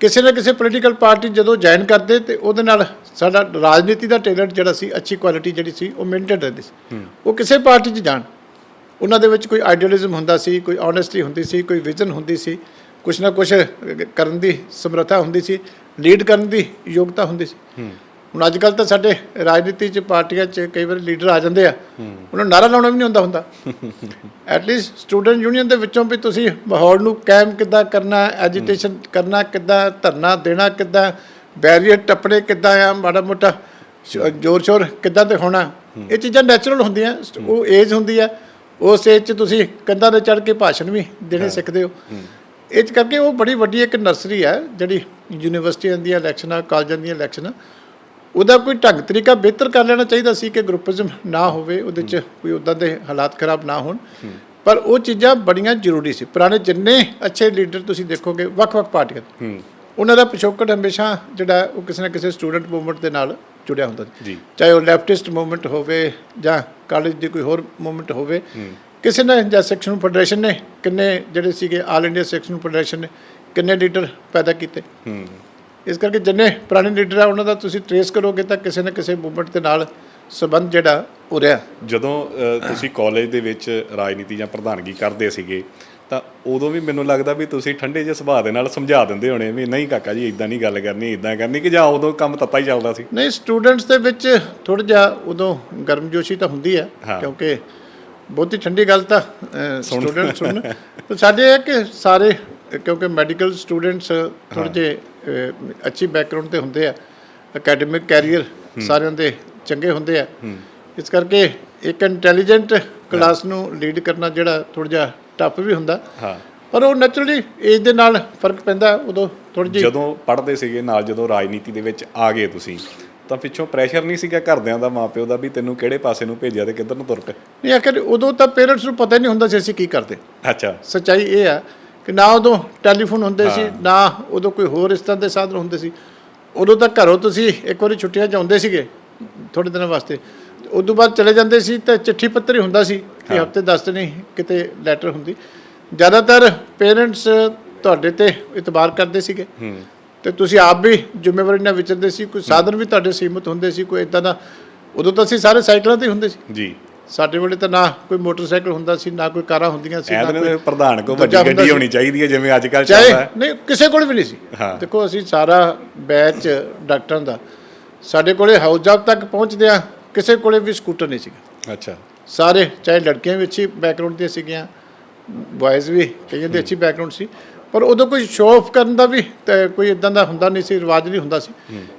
ਕਿਸੇ ਨਾ ਕਿਸੇ ਪੋਲੀਟੀਕਲ ਪਾਰਟੀ ਜਦੋਂ ਜੁਆਇਨ ਕਰਦੇ ਤੇ ਉਹਦੇ ਨਾਲ ਸਾਡਾ ਰਾਜਨੀਤੀ ਦਾ ਟੈਲੈਂਟ ਜਿਹੜਾ ਸੀ ਅੱਛੀ ਕੁਆਲਿਟੀ ਜਿਹੜੀ ਸੀ ਉਹ ਮੇਨਟੇਨ ਰਹਿੰਦੀ ਸੀ। ਉਹ ਕਿਸੇ ਪਾਰਟੀ 'ਚ ਜਾਣ। ਉਹਨਾਂ ਦੇ ਵਿੱਚ ਕੋਈ ਆਈਡੀਅਲਿਜ਼ਮ ਹੁੰਦਾ ਸੀ ਕੋਈ ਓਨੈਸਟੀ ਹੁੰਦੀ ਸੀ ਕੋਈ ਵਿਜ਼ਨ ਹੁੰਦੀ ਸੀ ਕੁਛ ਨਾ ਕੁਛ ਕਰਨ ਦੀ ਸਮਰੱਥਾ ਹੁੰਦੀ ਸੀ ਲੀਡ ਕਰਨ ਦੀ ਯੋਗਤਾ ਹੁੰਦੀ ਸੀ। ਹੁਣ ਅੱਜ ਕੱਲ ਤਾਂ ਸਾਡੇ ਰਾਜਨੀਤੀ 'ਚ ਪਾਰਟੀਆਂ 'ਚ ਕਈ ਵਾਰ ਲੀਡਰ ਆ ਜਾਂਦੇ ਆ। ਉਹਨਾਂ ਨੂੰ ਨਾਰਾ ਲਾਉਣਾ ਵੀ ਨਹੀਂ ਹੁੰਦਾ ਹੁੰਦਾ। ਐਟਲੀਸਟ ਸਟੂਡੈਂਟ ਯੂਨੀਅਨ ਦੇ ਵਿੱਚੋਂ ਵੀ ਤੁਸੀਂ ਮਾਹੌਲ ਨੂੰ ਕਾਇਮ ਕਿੱਦਾਂ ਕਰਨਾ ਐਜੀਟੇਸ਼ਨ ਕਰਨਾ ਕਿੱਦਾਂ ਧਰਨਾ ਦੇਣਾ ਕਿੱਦਾਂ ਬੈਰੀਅਰ ਟੱਪਣੇ ਕਿੱਦਾਂ ਆ ਮਾੜਾ ਮੋਟਾ ਜੋਰ ਸ਼ੋਰ ਕਿੱਦਾਂ ਤੇ ਹੋਣਾ ਇਹ ਚੀਜ਼ਾਂ ਨੈਚੁਰਲ ਹੁੰਦੀਆਂ ਉਹ ਏਜ ਹੁੰਦੀ ਆ। ਉਸ ਏਜ 'ਚ ਤੁਸੀਂ ਕੰਧਾਂ ਤੇ ਚੜ੍ਹ ਕੇ ਭਾਸ਼ਣ ਵੀ ਦੇਣੇ ਸਿੱਖਦੇ ਹੋ। ਇਹ 'ਚ ਕਰਕੇ ਉਹ ਬੜੀ ਵੱਡੀ ਇੱਕ ਨਰਸਰੀ ਹੈ ਜਿਹੜੀ ਯੂਨੀਵਰਸਿਟੀਆਂ ਦੀਆਂ ਇਲੈਕਸ਼ਨਾਂ ਕਾਲਜਾਂ ਦੀਆਂ ਇਲੈਕਸ਼ਨਾਂ ਉਹਦਾ ਕੋਈ ਢੰਗ ਤਰੀਕਾ ਬਿਹਤਰ ਕਰ ਲੈਣਾ ਚਾਹੀਦਾ ਸੀ ਕਿ ਗਰੁੱਪਿਜ਼ਮ ਨਾ ਹੋਵੇ ਉਹਦੇ 'ਚ ਕੋਈ ਉਦਾਂ ਦੇ ਹਾਲਾਤ ਖਰਾਬ ਨਾ ਹੋਣ। ਪਰ ਉਹ ਚੀਜ਼ਾਂ ਬੜੀਆਂ ਜ਼ਰੂਰੀ ਸੀ। ਪੁਰਾਣੇ ਜਿੰਨੇ ਅੱਛੇ ਲੀਡਰ ਤੁਸੀਂ ਦੇਖੋਗੇ ਵੱਖ-ਵੱਖ ਪਾਰਟੀਆਂ ਉਹਨਾਂ ਦਾ ਪਿਛੋਕੜ ਹਮੇਸ਼ਾ ਜਿਹੜਾ ਉਹ ਕਿਸੇ ਨਾ ਕਿਸੇ ਸਟੂਡੈਂਟ ਮੂਵਮੈਂਟ ਦੇ ਨਾਲ ਜੁੜਿਆ ਹੁੰਦਾ ਸੀ। ਜੀ। ਚਾਹੇ ਉਹ ਲੈਫਟਿਸਟ ਮੂਵਮੈਂਟ ਹੋਵੇ ਜਾਂ ਕਾਲਜ ਦੀ ਕੋਈ ਹੋਰ ਮੂਵਮੈਂਟ ਹੋਵੇ ਕਿਸੇ ਨੇ ਜਾਂ ਸੈਕਸ਼ਨ ਫੈਡਰੇਸ਼ਨ ਨੇ ਕਿੰਨੇ ਜਿਹੜੇ ਸੀਗੇ ਆਲ ਇੰਡੀਆ ਸੈਕਸ਼ਨ ਫੈਡਰੇਸ਼ਨ ਨੇ ਕਿੰਨੇ ਲੀਡਰ ਪੈਦਾ ਕੀਤੇ। ਇਸ ਕਰਕੇ ਜਿੰਨੇ ਪੁਰਾਣੇ ਲੀਡਰ ਆ ਉਹਨਾਂ ਦਾ ਤੁਸੀਂ ਟਰੇਸ ਕਰੋਗੇ ਤਾਂ ਕਿਸੇ ਨਾ ਕਿਸੇ ਮੂਵਮੈਂਟ ਦੇ ਨਾਲ ਸੰਬੰਧ ਜਿਹੜਾ ਉਹ ਰਿਹਾ ਜਦੋਂ ਤੁਸੀਂ ਕਾਲਜ ਦੇ ਵਿੱਚ ਰਾਜਨੀਤੀ ਜਾਂ ਪ੍ਰਧਾਨਗੀ ਕਰਦੇ ਸੀਗੇ ਤਾਂ ਉਦੋਂ ਵੀ ਮੈਨੂੰ ਲੱਗਦਾ ਵੀ ਤੁਸੀਂ ਠੰਡੇ ਜਿਹੇ ਸੁਭਾਅ ਦੇ ਨਾਲ ਸਮਝਾ ਦਿੰਦੇ ਹੋਣੇ ਵੀ ਨਹੀਂ ਕਾਕਾ ਜੀ ਇਦਾਂ ਨਹੀਂ ਗੱਲ ਕਰਨੀ ਇਦਾਂ ਕਰਨੀ ਕਿ ਜਾਂ ਉਦੋਂ ਕੰਮ ਤੱਤਾ ਹੀ ਚੱਲਦਾ ਸੀ। ਨਹੀਂ ਸਟੂਡੈਂਟਸ ਦੇ ਵਿੱਚ ਥੋੜਾ ਜਿਹਾ ਉਦੋਂ ਗਰਮਜੋਸ਼ੀ ਤਾਂ ਹੁੰਦੀ ਹੈ। ਕਿਉਂਕਿ ਬਹੁਤੀ ਠੰਡੀ ਗੱਲ ਤਾਂ ਸਟੂਡੈਂਟ ਸੁਣਨ। ਤੇ ਸਾਡੇ ਇਹ ਕਿ ਸਾਰੇ ਕਿਉਂਕਿ ਮੈਡੀਕਲ ਸਟੂਡੈਂਟਸ ਥੋੜੇ ਜਿਹੇ ਅੱਛੀ ਬੈਕਗ੍ਰਾਉਂਡ ਤੇ ਹੁੰਦੇ ਆ ਅਕੈਡਮਿਕ ਕੈਰੀਅਰ ਸਾਰਿਆਂ ਦੇ ਚੰਗੇ ਹੁੰਦੇ ਆ। ਇਸ ਕਰਕੇ ਇੱਕ ਇੰਟੈਲੀਜੈਂਟ ਕਲਾਸ ਨੂੰ ਲੀਡ ਕਰਨਾ ਜਿਹੜਾ ਥੋੜਾ ਜਿਹਾ ਟਫ ਵੀ ਹੁੰਦਾ। ਹਾਂ। ਪਰ ਉਹ ਨੈਚੁਰਲੀ ਏਜ ਦੇ ਨਾਲ ਫ਼ਰਕ ਪੈਂਦਾ ਉਦੋਂ ਥੋੜੀ ਜਿਹੀ। ਜਦੋਂ ਪੜ੍ਹਦੇ ਸੀਗੇ ਨਾਲ ਜਦੋਂ ਰਾਜਨੀਤੀ ਦੇ ਵਿੱਚ ਆ ਗਏ ਤੁਸੀਂ ਤਾਂ ਪਿੱਛੋਂ ਪ੍ਰੈਸ਼ਰ ਨਹੀਂ ਸੀਗਾ ਘਰਦਿਆਂ ਦਾ ਮਾਪਿਓ ਦਾ ਵੀ ਤੈਨੂੰ ਕਿਹੜੇ ਪਾਸੇ ਨੂੰ ਭੇਜਿਆ ਤੇ ਕਿੱਧਰ ਨੂੰ ਤੁਰ ਪਏ? ਨਹੀਂ ਆਖਰ ਉਦੋਂ ਤਾਂ ਪੇਰੈਂਟਸ ਨੂੰ ਪਤਾ ਹੀ ਨਹੀਂ ਹੁੰਦਾ ਸੀ ਅਸੀਂ ਕੀ ਕਰਦੇ। ਅੱਛਾ। ਸੱਚਾਈ ਇਹ ਆ ਕਿ ਨਾ ਉਦੋਂ ਟੈਲੀਫੋਨ ਹੁੰਦੇ ਸੀ ਨਾ ਉਦੋਂ ਕੋਈ ਹੋਰ ਇਸ ਤਰ੍ਹਾਂ ਦੇ ਸਾਧਨ ਹੁੰਦੇ ਸੀ। ਉਦੋਂ ਤਾਂ ਘਰੋਂ ਤੁਸੀਂ ਇੱਕ ਵਾਰੀ ਛੁੱਟੀਆਂ 'ਚ ਆਉਂਦੇ ਸੀਗੇ ਥੋੜੇ ਦਿਨਾਂ ਵਾਸਤੇ। ਤੇ ਉਦੋਂ ਬਾਅਦ ਚਲੇ ਜਾਂਦੇ ਸੀ ਤਾਂ ਚਿੱਠੀ ਪੱਤਰ ਹੀ ਹੁੰਦਾ ਸੀ ਕਿ ਹਫ਼ਤੇ 10 ਦਿਨ ਹੀ ਕਿਤੇ ਲੈਟਰ ਹੁੰਦੀ। ਜ਼ਿਆਦਾਤਰ ਪੇਰੈਂਟਸ ਤੁਹਾਡੇ ਤੇ ਇਤਬਾਰ ਕਰਦੇ ਸੀਗੇ। ਤੇ ਤੁਸੀਂ ਆਪ ਵੀ ਜ਼ਿੰਮੇਵਾਰੀ ਨਾਲ ਵਿਚਰਦੇ ਸੀ ਕੋਈ ਸਾਧਨ ਵੀ ਤੁਹਾਡੇ ਸੀਮਤ ਹੁੰਦੇ ਸੀ ਕੋਈ ਇਦਾਂ ਦਾ। ਉਦੋਂ ਤਾਂ ਅਸੀਂ ਸਾਰੇ ਸਾਈਕਲਾਂ ਤੇ ਹੀ ਹੁੰਦੇ ਸੀ। ਜੀ। ਸਾਡੇ ਵੇਲੇ ਤਾਂ ਨਾ ਕੋਈ ਮੋਟਰਸਾਈਕਲ ਹੁੰਦਾ ਸੀ ਨਾ ਕੋਈ ਕਾਰਾਂ ਹੁੰਦੀਆਂ ਸੀ ਨਾ ਤਾਂ ਕੋਈ ਪ੍ਰਧਾਨ ਕੋ ਵੱਡੀ ਗੱਡੀ। ਹੋਣੀ ਚਾਹੀਦੀ ਹੈ ਜਿਵੇਂ ਅੱਜ ਚਾਹੇ ਚੱਲਦਾ ਹੈ। ਨਹੀਂ ਕਿਸੇ ਕੋਲ ਵੀ ਨਹੀਂ ਸੀ। ਦੇਖੋ ਅਸੀਂ ਸਾਰਾ ਬੈਚ ਡਾਕਟਰਾਂ ਦਾ। ਸਾਡੇ ਕੋਲੇ ਹਾਊਸ ਜੌਬ ਤੱਕ ਪਹੁੰਚਦੇ ਆ ਕਿਸੇ ਕੋਲੇ ਵੀ ਸਕੂਟਰ ਨਹੀਂ ਸੀਗਾ। ਅੱਛਾ। ਸਾਰੇ ਚਾਹੇ ਲੜਕੀਆਂ ਵੀ ਅੱਛੀ ਬੈਕਗ੍ਰਾਉਂਡ ਦੀਆਂ ਸੀਗੀਆਂ ਬॉयਜ਼ ਵੀ ਕਈਆਂ ਦੀ ਅੱਛੀ ਬੈਕਗ੍ਰਾਉਂਡ ਸੀ। ਪਰ ਉਦੋਂ ਕੋਈ ਸ਼ੋਅ ਆਫ ਕਰਨ ਦਾ ਵੀ ਤੇ ਕੋਈ ਇਦਾਂ ਦਾ ਹੁੰਦਾ ਨਹੀਂ ਸੀ ਰਿਵਾਜ ਨਹੀਂ ਹੁੰਦਾ ਸੀ।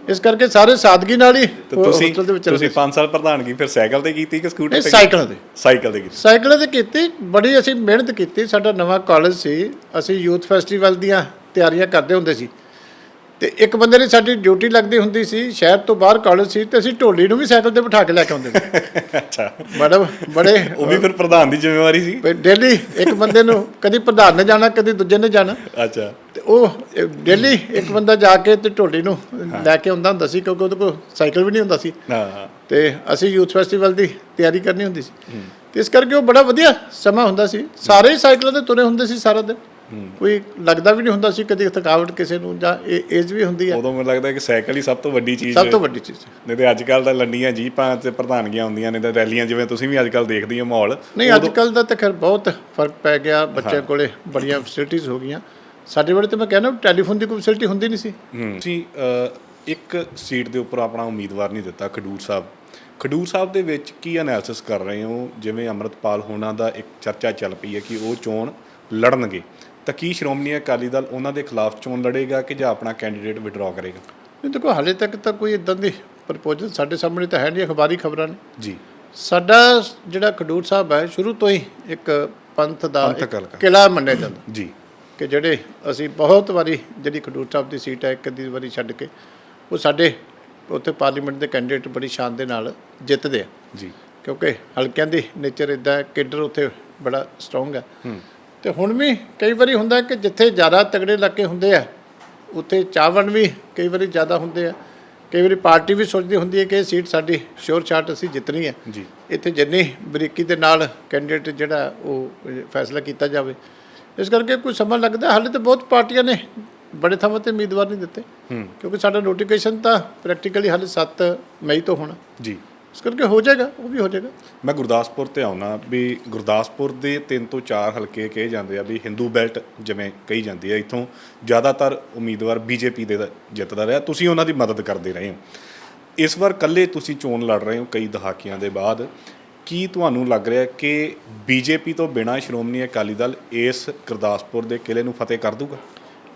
ਇਸ ਕਰਕੇ ਸਾਰੇ ਸਾਦਗੀ ਨਾਲ ਹੀ ਤੇ ਤੁਸੀਂ ਹੋਸਟਲ ਦੇ ਵਿੱਚ ਤੁਸੀਂ ਰਹਿੰਦੇ 5 ਸਾਲ ਪ੍ਰਧਾਨਗੀ ਫਿਰ ਸਾਈਕਲ ਤੇ ਕੀਤੀ ਕਿ ਸਕੂਟਰ ਤੇ ਸਾਈਕਲਾਂ ਤੇ। ਸਾਈਕਲ ਤੇ ਕੀਤੀ। ਸਾਈਕਲਾਂ ਤੇ ਕੀਤੀ ਬੜੀ ਅਸੀਂ ਮਿਹਨਤ ਕੀਤੀ। ਸਾਡਾ ਨਵਾਂ ਕਾਲਜ ਸੀ ਅਸੀਂ ਯੂਥ ਫੈਸਟੀਵਲ ਦੀਆਂ ਤਿਆਰੀਆਂ ਕਰਦੇ ਹੁੰਦੇ ਸੀ। ਤੇ ਇੱਕ ਬੰਦੇ ਦੀ ਸਾਡੀ ਡਿਊਟੀ ਲੱਗਦੀ ਹੁੰਦੀ ਸੀ ਸ਼ਹਿਰ ਤੋਂ ਬਾਹਰ ਕਾਲਜ ਸੀ ਤੇ ਅਸੀਂ ਢੋਲੀ ਨੂੰ ਵੀ ਸਾਈਕਲ ਤੇ ਬਿਠਾ ਕੇ ਲੈ ਕੇ ਆਉਂਦੇ ਸੀ। ਅੱਛਾ। ਬੜਾ ਬੜੇ ਉਹ ਵੀ ਫਿਰ ਪ੍ਰਧਾਨ ਦੀ ਜ਼ਿੰਮੇਵਾਰੀ ਸੀ। ਡੇਲੀ ਇੱਕ ਬੰਦੇ ਨੂੰ ਕਦੀ ਪ੍ਰਧਾਨ ਨੇ ਜਾਣਾ ਕਦੀ ਦੂਜੇ ਨੇ ਜਾਣਾ। ਅੱਛਾ। ਤੇ ਉਹ ਡੇਲੀ ਇੱਕ ਬੰਦਾ ਜਾ ਕੇ ਤੇ ਢੋਲੀ ਨੂੰ ਲੈ ਕੇ ਆਉਂਦਾ ਹੁੰਦਾ ਸੀ ਕਿਉਂਕਿ ਉਹਦੇ ਕੋਲ ਸਾਈਕਲ ਵੀ ਨਹੀਂ ਹੁੰਦਾ ਸੀ। ਹਾਂ। ਤੇ ਅਸੀਂ ਯੂਥ ਫੈਸਟੀਵਲ ਦੀ ਤਿਆਰੀ ਕਰਨੀ ਹੁੰਦੀ ਸੀ। ਤੇ ਇਸ ਕਰਕੇ ਉਹ ਬੜਾ ਵਧੀਆ ਸਮਾਂ ਹੁੰਦਾ ਸੀ। ਸਾਰੇ ਸਾਈਕਲਾਂ ਤੇ ਤੁਰੇ ਹੁੰਦੇ ਸੀ ਸਾਰਾ ਦਿਨ। ਕੋਈ ਲੱਗਦਾ ਵੀ ਨਹੀਂ ਹੁੰਦਾ ਸੀ ਕਦੀ ਥਕਾਵਟ ਕਿਸੇ ਨੂੰ ਜਾਂ ਏਜ ਵੀ ਹੁੰਦੀ ਹੈ। ਉਦੋਂ ਮੈਨੂੰ ਲੱਗਦਾ ਕਿ ਸਾਈਕਲ ਹੀ ਸਭ ਤੋਂ ਵੱਡੀ ਚੀਜ਼ ਸਭ ਤੋਂ ਵੱਡੀ ਚੀਜ਼ ਨਹੀਂ ਤੇ ਅੱਜ ਕੱਲ ਤਾਂ ਲੰਡੀਆਂ ਜੀਪਾਂ ਤੇ ਪ੍ਰਧਾਨਗੀਆਂ ਹੁੰਦੀਆਂ ਨੇ ਤੇ ਰੈਲੀਆਂ ਜਿਵੇਂ ਤੁਸੀਂ ਵੀ ਅੱਜ ਕੱਲ ਦੇਖਦੀ ਹੋ ਮਾਹੌਲ ਨਹੀਂ ਅੱਜ ਕੱਲ ਦਾ ਤਾਂ ਖੈਰ ਬਹੁਤ ਫ਼ਰਕ ਪੈ ਗਿਆ ਬੱਚਿਆਂ ਕੋਲੇ ਬੜੀਆਂ ਫੈਸਿਲਿਟੀਆਂ ਹੋ ਗਈਆਂ। ਸਾਡੇ ਵੇਲੇ ਤੇ ਮੈਂ ਕਹਿੰਦਾ ਟੈਲੀਫੋਨ ਦੀ ਕੋਈ ਫੈਸਿਲਿਟੀ ਹੁੰਦੀ ਨਹੀਂ ਸੀ। ਤੁਸੀਂ ਇੱਕ ਸੀਟ ਦੇ ਉੱਪਰ ਆਪਣਾ ਉਮੀਦਵਾਰ ਨਹੀਂ ਦਿੱਤਾ ਖਡੂਰ ਸਾਹਿਬ। ਖਡੂਰ ਸਾਹਿਬ ਦੇ ਵਿੱਚ ਕੀ ਐਨਾਲਿਸਿਸ ਕਰ ਰਹੇ ਹੋ? ਜਿਵੇਂ ਅੰਮ੍ਰਿਤਪਾਲ ਹੋਣਾ ਦਾ ਇੱਕ ਚਰਚਾ ਚੱਲ ਪਈ ਹੈ ਕਿ ਉਹ ਚੋਣ ਲੜਨਗੇ। ਤਾਂ ਕੀ ਸ਼੍ਰੋਮਣੀ ਅਕਾਲੀ ਦਲ ਉਹਨਾਂ ਦੇ ਖਿਲਾਫ ਚੋਣ ਲੜੇਗਾ ਕਿ ਜਾਂ ਆਪਣਾ ਕੈਂਡੀਡੇਟ ਵਿਡਰਾਅ ਕਰੇਗਾ? ਨਹੀਂ ਦੇਖੋ ਹਾਲੇ ਤੱਕ ਤਾਂ ਕੋਈ ਇਦਾਂ ਦੀ ਪ੍ਰਪੋਜ਼ਲ ਸਾਡੇ ਸਾਹਮਣੇ ਤਾਂ ਹੈ ਨਹੀਂ ਅਖਬਾਰੀ ਖਬਰਾਂ ਨੇ। ਜੀ। ਸਾਡਾ ਜਿਹੜਾ ਖਡੂਰ ਸਾਹਿਬ ਹੈ ਸ਼ੁਰੂ ਤੋਂ ਹੀ ਇੱਕ ਪੰਥ ਦਾ। ਕਿਲਾ ਮੰਨਿਆ ਜਾਂਦਾ। ਜੀ। ਕਿ ਜਿਹੜੇ ਅਸੀਂ ਬਹੁਤ ਵਾਰੀ ਜਿਹੜੀ ਖਡੂਰ ਸਾਹਿਬ ਦੀ ਸੀਟ ਹੈ ਇੱਕ ਅੱਧੀ ਵਾਰੀ ਛੱਡ ਕੇ ਉਹ ਸਾਡੇ ਉੱਥੇ ਪਾਰਲੀਮੈਂਟ ਦੇ ਕੈਂਡੀਡੇਟ ਬੜੀ ਸ਼ਾਨ ਦੇ ਨਾਲ ਜਿੱਤਦੇ ਆ। ਜੀ। ਕਿਉਂਕਿ ਹਲਕਿਆਂ ਦੀ ਨੇਚਰ ਇਦਾਂ ਹੈ ਕੇਡਰ ਉੱਥੇ ਬੜਾ ਸਟਰੋਂਗ ਹੈ। ਤੇ ਹੁਣ ਵੀ ਕਈ ਵਾਰੀ ਹੁੰਦਾ ਕਿ ਜਿੱਥੇ ਜ਼ਿਆਦਾ ਤਗੜੇ ਇਲਾਕੇ ਹੁੰਦੇ ਆ ਉੱਥੇ ਚਾਵਣ ਵੀ ਕਈ ਵਾਰੀ ਜ਼ਿਆਦਾ ਹੁੰਦੇ ਆ। ਕਈ ਵਾਰੀ ਪਾਰਟੀ ਵੀ ਸੋਚਦੀ ਹੁੰਦੀ ਹੈ ਕਿ ਇਹ ਸੀਟ ਸਾਡੀ ਸ਼ੋਰ ਸ਼ਾਟ ਅਸੀਂ ਜਿੱਤਣੀ ਹੈ। ਜੀ। ਇੱਥੇ ਜਿੰਨੀ ਬਰੀਕੀ ਦੇ ਨਾਲ ਕੈਂਡੀਡੇਟ ਜਿਹੜਾ ਉਹ ਫੈਸਲਾ ਕੀਤਾ ਜਾਵੇ। ਇਸ ਕਰਕੇ ਕੋਈ ਸਮਾਂ ਲੱਗਦਾ ਹਾਲੇ ਤਾਂ ਬਹੁਤ ਪਾਰਟੀਆਂ ਨੇ ਬੜੇ ਥਾਵਾਂ ਤੇ ਉਮੀਦਵਾਰ ਨਹੀਂ ਦਿੱਤੇ। ਕਿਉਂਕਿ ਸਾਡਾ ਨੋਟੀਫਿਕੇਸ਼ਨ ਤਾਂ ਪ੍ਰੈਕਟੀਕਲੀ ਹਾਲੇ 7 ਮਈ ਤੋਂ ਹੋਣਾ। ਜੀ। ਇਸ ਕਰਕੇ ਹੋ ਜਾਏਗਾ ਉਹ ਵੀ ਹੋ ਜਾਏਗਾ। ਮੈਂ ਗੁਰਦਾਸਪੁਰ ਤੇ ਆਉਣਾ ਵੀ ਗੁਰਦਾਸਪੁਰ ਦੇ ਤਿੰਨ ਤੋਂ ਚਾਰ ਹਲਕੇ ਕਹੇ ਜਾਂਦੇ ਆ ਵੀ ਹਿੰਦੂ ਬੈਲਟ ਜਿਵੇਂ ਕਹੀ ਜਾਂਦੀ ਹੈ ਇੱਥੋਂ ਜ਼ਿਆਦਾਤਰ ਉਮੀਦਵਾਰ ਬੀਜੇਪੀ ਦੇ ਦਾ ਜਿੱਤਦਾ ਰਿਹਾ ਤੁਸੀਂ ਉਹਨਾਂ ਦੀ ਮਦਦ ਕਰਦੇ ਰਹੇ ਹੋ। ਇਸ ਵਾਰ ਕੱਲੇ ਤੁਸੀਂ ਚੋਣ ਲੜ ਰਹੇ ਹੋ ਕਈ ਦਹਾਕਿਆਂ ਦੇ ਬਾਅਦ। ਕੀ ਤੁਹਾਨੂੰ ਲੱਗ ਰਿਹਾ ਕਿ ਬੀਜੇਪੀ ਤੋਂ ਬਿਨਾਂ ਸ਼੍ਰੋਮਣੀ ਅਕਾਲੀ ਦਲ ਇਸ ਗੁਰਦਾਸਪੁਰ ਦੇ ਕਿਲੇ ਨੂੰ ਫਤਿਹ ਕਰ ਦੂਗਾ?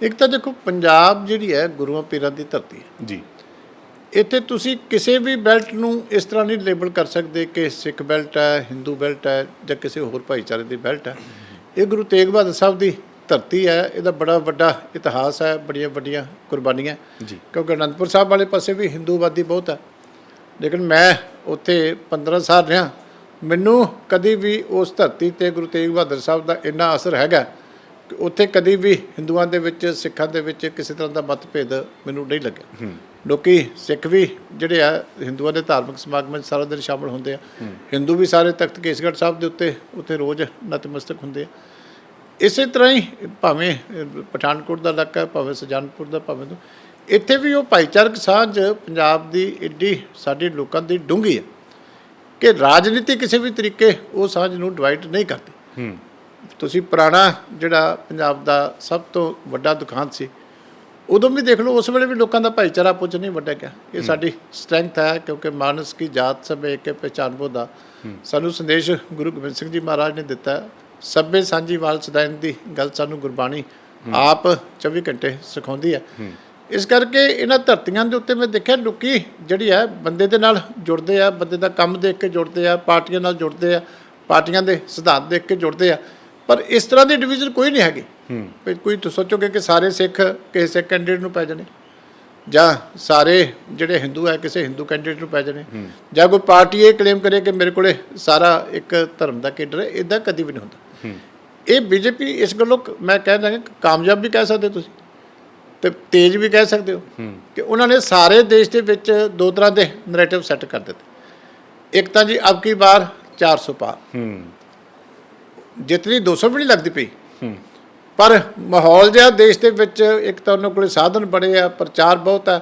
ਇੱਕ ਤਾਂ ਦੇਖੋ ਪੰਜਾਬ ਜਿਹੜੀ ਹੈ ਗੁਰੂਆਂ ਪੀਰਾਂ ਦੀ ਧਰਤੀ ਹੈ। ਜੀ। ਇੱਥੇ ਤੁਸੀਂ ਕਿਸੇ ਵੀ ਬੈਲਟ ਨੂੰ ਇਸ ਤਰ੍ਹਾਂ ਨਹੀਂ ਲੇਬਲ ਕਰ ਸਕਦੇ ਕਿ ਸਿੱਖ ਬੈਲਟ ਹੈ ਹਿੰਦੂ ਬੈਲਟ ਹੈ ਜਾਂ ਕਿਸੇ ਹੋਰ ਭਾਈਚਾਰੇ ਦੀ ਬੈਲਟ ਹੈ। ਇਹ ਗੁਰੂ ਤੇਗ ਬਹਾਦਰ ਸਾਹਿਬ ਦੀ ਧਰਤੀ ਹੈ ਇਹਦਾ ਬੜਾ ਵੱਡਾ ਇਤਿਹਾਸ ਹੈ ਬੜੀਆਂ ਵੱਡੀਆਂ ਕੁਰਬਾਨੀਆਂ। ਜੀ। ਕਿਉਂਕਿ ਅਨੰਦਪੁਰ ਸਾਹਿਬ ਵਾਲੇ ਪਾਸੇ ਵੀ ਹਿੰਦੂ ਆਬਾਦੀ ਬਹੁਤ ਹੈ। ਲੇਕਿਨ ਮੈਂ ਉੱਥੇ 15 ਸਾਲ ਰਿਹਾ। ਮੈਨੂੰ ਕਦੀ ਵੀ ਉਸ ਧਰਤੀ ਤੇ ਗੁਰੂ ਤੇਗ ਬਹਾਦਰ ਸਾਹਿਬ ਦਾ ਇੰਨਾ ਅਸਰ ਹੈਗਾ। ਉੱਥੇ ਕਦੀ ਵੀ ਹਿੰਦੂਆਂ ਦੇ ਵਿੱਚ ਸਿੱਖਾਂ ਦੇ ਵਿੱਚ ਕਿਸੇ ਤਰ੍ਹਾਂ ਦਾ ਮਤਭੇਦ ਮੈਨੂੰ ਨਹੀਂ ਲੱਗਿਆ। ਲੋਕੀ ਸਿੱਖ ਵੀ ਜਿਹੜੇ ਆ ਹਿੰਦੂਆਂ ਦੇ ਧਾਰਮਿਕ ਸਮਾਗਮਾਂ 'ਚ ਸਾਰਾ ਦਿਨ ਸ਼ਾਮਲ ਹੁੰਦੇ ਆ। ਹਿੰਦੂ ਵੀ ਸਾਰੇ ਤਖਤ ਕੇਸਗੜ੍ਹ ਸਾਹਿਬ ਦੇ ਉੱਤੇ ਉੱਥੇ ਰੋਜ਼ ਨਤਮਸਤਕ ਹੁੰਦੇ ਆ। ਇਸੇ ਤਰ੍ਹਾਂ ਹੀ ਭਾਵੇਂ ਪਠਾਨਕੋਟ ਦਾ ਇਲਾਕਾ ਭਾਵੇਂ ਸੁਜਾਨਪੁਰ ਦਾ ਭਾਵੇਂ ਇੱਥੇ ਵੀ ਉਹ ਭਾਈਚਾਰਕ ਸਾਂਝ ਪੰਜਾਬ ਦੀ ਏਡੀ ਸਾਡੇ ਲੋਕਾਂ ਦੀ ਡੂੰਘੀ ਹੈ ਕਿ ਰਾਜਨੀਤੀ ਕਿਸੇ ਵੀ ਤਰੀਕੇ ਉਹ ਸਾਂਝ ਨੂੰ ਡਿਵਾਈਡ ਨਹੀਂ ਕਰਦੀ। ਹੂੰ। ਤੁਸੀਂ ਪੁਰਾਣਾ ਜਿਹੜਾ ਪੰਜਾਬ ਦਾ ਸਭ ਤੋਂ ਵੱਡਾ ਦੁਖਾਂਤ ਸੀ ਉਦੋਂ ਵੀ ਦੇਖ ਲਓ ਉਸ ਵੇਲੇ ਵੀ ਲੋਕਾਂ ਦਾ ਭਾਈਚਾਰਾ ਪੁੱਛ ਨਹੀਂ ਵੱਡਾ ਗਿਆ ਇਹ ਸਾਡੀ ਸਟਰੈਂਥ ਹੈ ਕਿਉਂਕਿ ਮਾਨਸ ਕੀ ਜਾਤ ਸਭ ਇੱਕ ਪਹਿਚਾਨਬੋ ਦਾ ਸਾਨੂੰ ਸੰਦੇਸ਼ ਗੁਰੂ ਗੋਬਿੰਦ ਸਿੰਘ ਜੀ ਮਹਾਰਾਜ ਨੇ ਦਿੱਤਾ। ਸਭੇ ਸਾਂਝੀ ਵਾਲ ਸਦਾਇਨ ਦੀ ਗੱਲ ਸਾਨੂੰ ਗੁਰਬਾਣੀ ਆਪ 24 ਘੰਟੇ ਸਿਖਾਉਂਦੀ ਹੈ। ਇਸ ਕਰਕੇ ਇਹਨਾਂ ਧਰਤੀਆਂ ਦੇ ਉੱਤੇ ਮੈਂ ਦੇਖਿਆ ਲੋਕੀ ਜਿਹੜੀ ਹੈ ਬੰਦੇ ਦੇ ਨਾਲ ਜੁੜਦੇ ਆ ਬੰਦੇ ਦਾ ਕੰਮ ਦੇਖ ਕੇ ਜੁੜਦੇ ਆ ਪਾਰਟੀਆਂ ਨਾਲ ਜੁੜਦੇ ਆ ਪਾਰਟੀਆਂ ਦੇ ਸਿਧਾਂਤ ਦੇਖ ਕੇ ਜੁੜਦੇ ਆ। ਪਰ ਇਸ ਤਰ੍ਹਾਂ ਦੀ ਡਿਵੀਜ਼ਨ ਕੋਈ ਨਹੀਂ ਹੈਗੀ। ਵੀ ਕੋਈ ਤੁਸੀਂ ਸੋਚੋਗੇ ਕਿ ਸਾਰੇ ਸਿੱਖ ਕਿਸੇ ਸਿੱਖ ਕੈਂਡੀਡੇਟ ਨੂੰ ਪੈ ਜਾਣੇ, ਜਾਂ ਸਾਰੇ ਜਿਹੜੇ ਹਿੰਦੂ ਹੈ ਕਿਸੇ ਹਿੰਦੂ ਕੈਂਡੀਡੇਟ ਨੂੰ ਪੈ ਜਾਣੇ, ਜਾਂ ਕੋਈ ਪਾਰਟੀ ਇਹ ਕਲੇਮ ਕਰੇ ਕਿ ਮੇਰੇ ਕੋਲੇ ਸਾਰਾ ਇੱਕ ਧਰਮ ਦਾ ਕੇਡਰ ਹੈ ਇਦਾਂ ਕਦੀ ਵੀ ਨਹੀਂ ਹੁੰਦਾ। ਇਹ ਬੀਜੇਪੀ ਇਸ ਗੱਲੋਂ ਮੈਂ ਕਹਿ ਦਾਂਗਾ ਕਿ ਕਾਮਯਾਬ ਵੀ ਕਹਿ ਸਕਦੇ ਤੁਸੀਂ, ਤੇ ਤੇਜ਼ ਵੀ ਕਹਿ ਸਕਦੇ ਹੋ ਕਿ ਉਹਨਾਂ ਨੇ ਸਾਰੇ ਦੇਸ਼ ਦੇ ਵਿੱਚ ਦੋ ਤਰ੍ਹਾਂ ਦੇ ਨੈਰੇਟਿਵ ਸੈੱਟ ਕਰ ਦਿੱਤੇ। ਇੱਕ ਤਾਂ ਜੀ ਅਬ ਕੀ ਬਾਰ 400 ਪਾਰ। ਜਿਤਨੀ 200 ਵੀ ਨਹੀਂ ਲੱਗਦੀ ਪਈ। ਪਰ ਮਾਹੌਲ ਜਿਹਾ ਦੇਸ਼ ਦੇ ਵਿੱਚ ਇੱਕ ਤਾਂ ਉਹਨਾਂ ਕੋਲੇ ਸਾਧਨ ਬੜੇ ਆ, ਪ੍ਰਚਾਰ ਬਹੁਤ ਆ,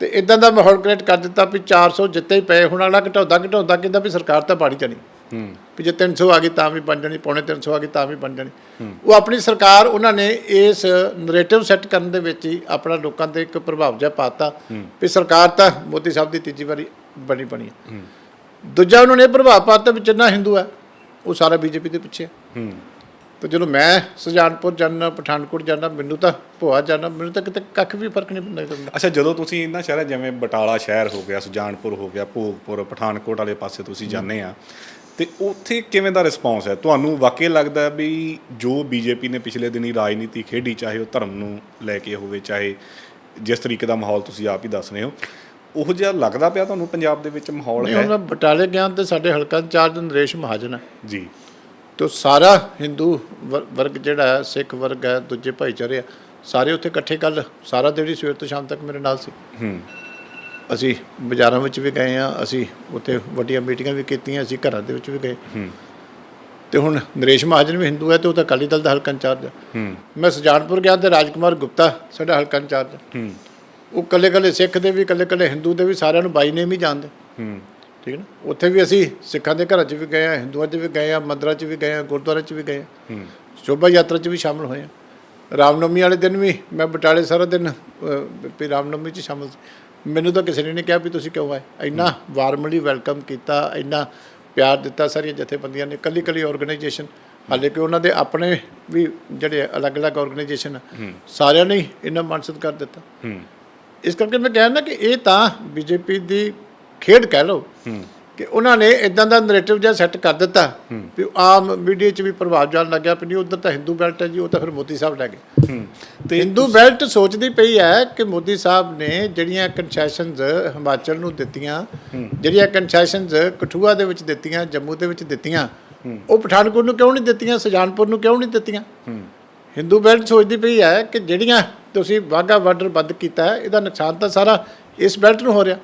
ਤੇ ਇਦਾਂ ਦਾ ਮਾਹੌਲ ਕ੍ਰੀਏਟ ਕਰ ਦਿੱਤਾ ਵੀ 400 ਜਿੱਤੇ ਹੀ ਪਏ, ਹੁਣ ਵਾਲਾ ਘਟਾਉਂਦਾ ਘਟਾਉਂਦਾ, ਕਹਿੰਦਾ ਵੀ ਸਰਕਾਰ ਤਾਂ ਬਾੜੀ ਜਾਣੀ। ਹੂੰ ਵੀ ਜੇ 300 ਆ ਗਈ ਤਾਂ ਵੀ ਬਣ ਜਾਣੀ, ਪੌਣੇ 300 ਆ ਗਈ ਤਾਂ ਵੀ ਬਣ ਜਾਣੀ। ਉਹ ਆਪਣੀ ਸਰਕਾਰ, ਉਹਨਾਂ ਨੇ ਇਸ ਨਰੇਟਿਵ ਸੈੱਟ ਕਰਨ ਦੇ ਵਿੱਚ ਹੀ ਆਪਣਾ ਲੋਕਾਂ ਤੇ ਇੱਕ ਪ੍ਰਭਾਵ ਜਿਹਾ ਪਾਤਾ ਵੀ ਸਰਕਾਰ ਤਾਂ ਮੋਦੀ ਸਾਹਿਬ ਦੀ ਤੀਜੀ ਵਾਰੀ ਬਣੀ ਬਣੀ ਦੂਜਾ ਉਹਨਾਂ ਨੇ ਇਹ ਪ੍ਰਭਾਵ ਪਾਤਾ ਵੀ ਜਿੰਨਾ ਹਿੰਦੂ ਹੈ ਉਹ ਸਾਰਾ ਬੀਜੇਪੀ ਦੇ ਪਿੱਛੇ ਹੈ। ਤੇ ਜਦੋਂ ਮੈਂ ਸੁਜਾਨਪੁਰ ਜਾਣਾ ਪਠਾਨਕੋਟ ਜਾਣਾ ਮੈਨੂੰ ਤਾਂ ਭੋਆ ਜਾਣਾ ਮੈਨੂੰ ਤਾਂ ਕਿਤੇ ਕੱਖ ਵੀ ਫ਼ਰਕ ਨਹੀਂ ਪੈਂਦਾ ਅੱਛਾ ਜਦੋਂ ਤੁਸੀਂ ਇਹਨਾਂ ਸ਼ਹਿਰਾਂ ਜਿਵੇਂ ਬਟਾਲਾ ਸ਼ਹਿਰ ਹੋ ਗਿਆ ਸੁਜਾਨਪੁਰ ਹੋ ਗਿਆ ਭੋਗਪੁਰ ਪਠਾਨਕੋਟ ਵਾਲੇ ਪਾਸੇ ਤੁਸੀਂ ਜਾਂਦੇ ਆ ਤੇ ਉੱਥੇ ਕਿਵੇਂ ਦਾ ਰਿਸਪੌਂਸ ਹੈ? ਤੁਹਾਨੂੰ ਵਾਕਈ ਲੱਗਦਾ ਵੀ ਜੋ ਬੀਜੇਪੀ ਨੇ ਪਿਛਲੇ ਦਿਨੀ ਰਾਜਨੀਤੀ ਖੇਡੀ ਚਾਹੇ ਉਹ ਧਰਮ ਨੂੰ ਲੈ ਕੇ ਹੋਵੇ ਚਾਹੇ ਜਿਸ ਤਰੀਕੇ ਦਾ ਮਾਹੌਲ ਤੁਸੀਂ ਆਪ ਹੀ ਦੱਸ ਰਹੇ ਹੋ ਉਹ ਜਿਹਾ ਲੱਗਦਾ ਪਿਆ ਤੁਹਾਨੂੰ ਪੰਜਾਬ ਦੇ ਵਿੱਚ ਮਾਹੌਲ ਨਹੀਂ ਹੈ? ਹੁਣ ਮੈਂ ਬਟਾਲੇ ਗਿਆ ਤੇ ਸਾਡੇ ਹਲਕਾ ਇੰਚਾਰਜ ਨਰੇਸ਼ ਮਹਾਜਨ ਹੈ। ਜੀ। ਤੇ ਸਾਰਾ ਹਿੰਦੂ ਵਰ- ਵਰਗ ਜਿਹੜਾ ਹੈ ਸਿੱਖ ਵਰਗ ਹੈ ਦੂਜੇ ਭਾਈਚਾਰੇ ਆ ਸਾਰੇ ਉੱਥੇ ਇਕੱਠੇ ਕੱਲ ਸਾਰਾ ਦਿਨ ਹੀ ਸਵੇਰ ਤੋਂ ਸ਼ਾਮ ਤੱਕ ਮੇਰੇ ਨਾਲ ਸੀ। ਹੂੰ। ਅਸੀਂ ਬਾਜ਼ਾਰਾਂ ਵਿੱਚ ਵੀ ਗਏ ਆ ਅਸੀਂ ਉੱਥੇ ਵੱਡੀਆਂ ਮੀਟਿੰਗਾਂ ਵੀ ਕੀਤੀਆਂ ਅਸੀਂ ਘਰਾਂ ਦੇ ਵਿੱਚ ਵੀ ਗਏ। ਹੂੰ। ਤੇ ਹੁਣ ਨਰੇਸ਼ ਮਹਾਜਨ ਵੀ ਹਿੰਦੂ ਹੈ ਤੇ ਉਹ ਤਾਂ ਅਕਾਲੀ ਦਲ ਦਾ ਹਲਕਾ ਇੰਚਾਰਜ ਹੈ। ਹੂੰ। ਮੈਂ ਸੁਜਾਨਪੁਰ ਗਿਆ ਤੇ ਰਾਜਕੁਮਾਰ ਗੁਪਤਾ ਸਾਡਾ ਹਲਕਾ ਇੰਚਾਰਜ ਹੈ। ਹੂੰ। ਉਹ ਕੱਲੇ ਕੱਲੇ ਸਿੱਖ ਦੇ ਵੀ ਕੱਲੇ ਕੱਲੇ ਹਿੰਦੂ ਦੇ ਵੀ ਸਾਰਿਆਂ ਨੂੰ ਬਾਈ ਨੇਮ ਹੀ ਜਾਣਦੇ। ਹੂੰ। ਠੀਕ ਹੈ ਨਾ? ਉੱਥੇ ਵੀ ਅਸੀਂ ਸਿੱਖਾਂ ਦੇ ਘਰਾਂ 'ਚ ਵੀ ਗਏ ਆ ਹਿੰਦੂਆਂ 'ਚ ਵੀ ਗਏ ਆ ਮੰਦਰਾਂ 'ਚ ਵੀ ਗਏ ਆ ਗੁਰਦੁਆਰੇ 'ਚ ਵੀ ਗਏ ਆ ਹੂੰ। ਸ਼ੋਭਾ ਯਾਤਰਾ 'ਚ ਵੀ ਸ਼ਾਮਲ ਹੋਏ ਆ ਰਾਮਨਵਮੀ ਵਾਲੇ ਦਿਨ ਵੀ ਮੈਂ ਬਟਾਲੇ ਸਾਰਾ ਦਿਨ ਵੀ ਰਾਮਨਵਮੀ 'ਚ ਸ਼ਾਮਲ ਸੀ। ਮੈਨੂੰ ਤਾਂ ਕਿਸੇ ਨੇ ਨਹੀਂ ਕਿਹਾ ਵੀ ਤੁਸੀਂ ਕਿਉਂ ਆਏ। ਇੰਨਾ ਵਾਰਮਲੀ ਵੈਲਕਮ ਕੀਤਾ ਇੰਨਾ ਪਿਆਰ ਦਿੱਤਾ ਸਾਰੀਆਂ ਜਥੇਬੰਦੀਆਂ ਨੇ ਕੱਲੀ ਕੱਲੀ ਆਰਗੇਨਾਈਜੇਸ਼ਨ ਹਾਲੇ ਕਿ ਉਹਨਾਂ ਦੇ ਆਪਣੇ ਵੀ ਜਿਹੜੇ ਅਲੱਗ-ਅਲੱਗ ਆਰਗੇਨਾਈਜੇਸ਼ਨ ਸਾਰਿਆਂ ਨੇ ਇੰਨਾ ਮਾਣ ਸਤਿਕਾਰ ਦਿੱਤਾ। ਹੂੰ। ਇਸ ਕਰਕੇ ਮੈਂ ਕਹਿਣਾ ਕਿ ਇਹ ਤਾਂ ਬੀਜੇਪੀ ਦੀ ਖੇਡ ਕਹਿ ਲਓ ਕਿ ਉਹਨਾਂ ਨੇ ਇਦਾਂ ਦਾ ਨੈਰੇਟਿਵ ਜਿਹਾ ਸੈੱਟ ਕਰ ਦਿੱਤਾ ਵੀ ਆਮ ਮੀਡੀਆ 'ਚ ਵੀ ਪ੍ਰਭਾਵ ਜਾਣ ਲੱਗਿਆ ਵੀ ਨਹੀਂ ਉਧਰ ਤਾਂ ਹਿੰਦੂ ਬੈਲਟ ਹੈ ਜੀ ਉਹ ਤਾਂ ਫਿਰ ਮੋਦੀ ਸਾਹਿਬ ਲੈ ਗਏ। ਤੇ ਹਿੰਦੂ ਬੈਲਟ ਸੋਚਦੀ ਪਈ ਹੈ ਕਿ ਮੋਦੀ ਸਾਹਿਬ ਨੇ ਜਿਹੜੀਆਂ ਕਨਸੈਸ਼ਨਸ ਹਿਮਾਚਲ ਨੂੰ ਦਿੱਤੀਆਂ ਜਿਹੜੀਆਂ ਕਨਸੈਸ਼ਨਸ ਕਠੂਆ ਦੇ ਵਿੱਚ ਦਿੱਤੀਆਂ ਜੰਮੂ ਦੇ ਵਿੱਚ ਦਿੱਤੀਆਂ ਉਹ ਪਠਾਨਕੋਟ ਨੂੰ ਕਿਉਂ ਨਹੀਂ ਦਿੱਤੀਆਂ ਸੁਜਾਨਪੁਰ ਨੂੰ ਕਿਉਂ ਨਹੀਂ ਦਿੱਤੀਆਂ? ਹਿੰਦੂ ਬੈਲਟ ਸੋਚਦੀ ਪਈ ਹੈ ਕਿ ਜਿਹੜੀਆਂ ਤੁਸੀਂ ਵਾਹਗਾ ਬਾਰਡਰ ਬੰਦ ਕੀਤਾ ਹੈ ਇਹਦਾ ਨੁਕਸਾਨ ਤਾਂ ਸਾਰਾ ਇਸ ਬੈਲਟ ਨੂੰ ਹੋ ਰਿਹਾ।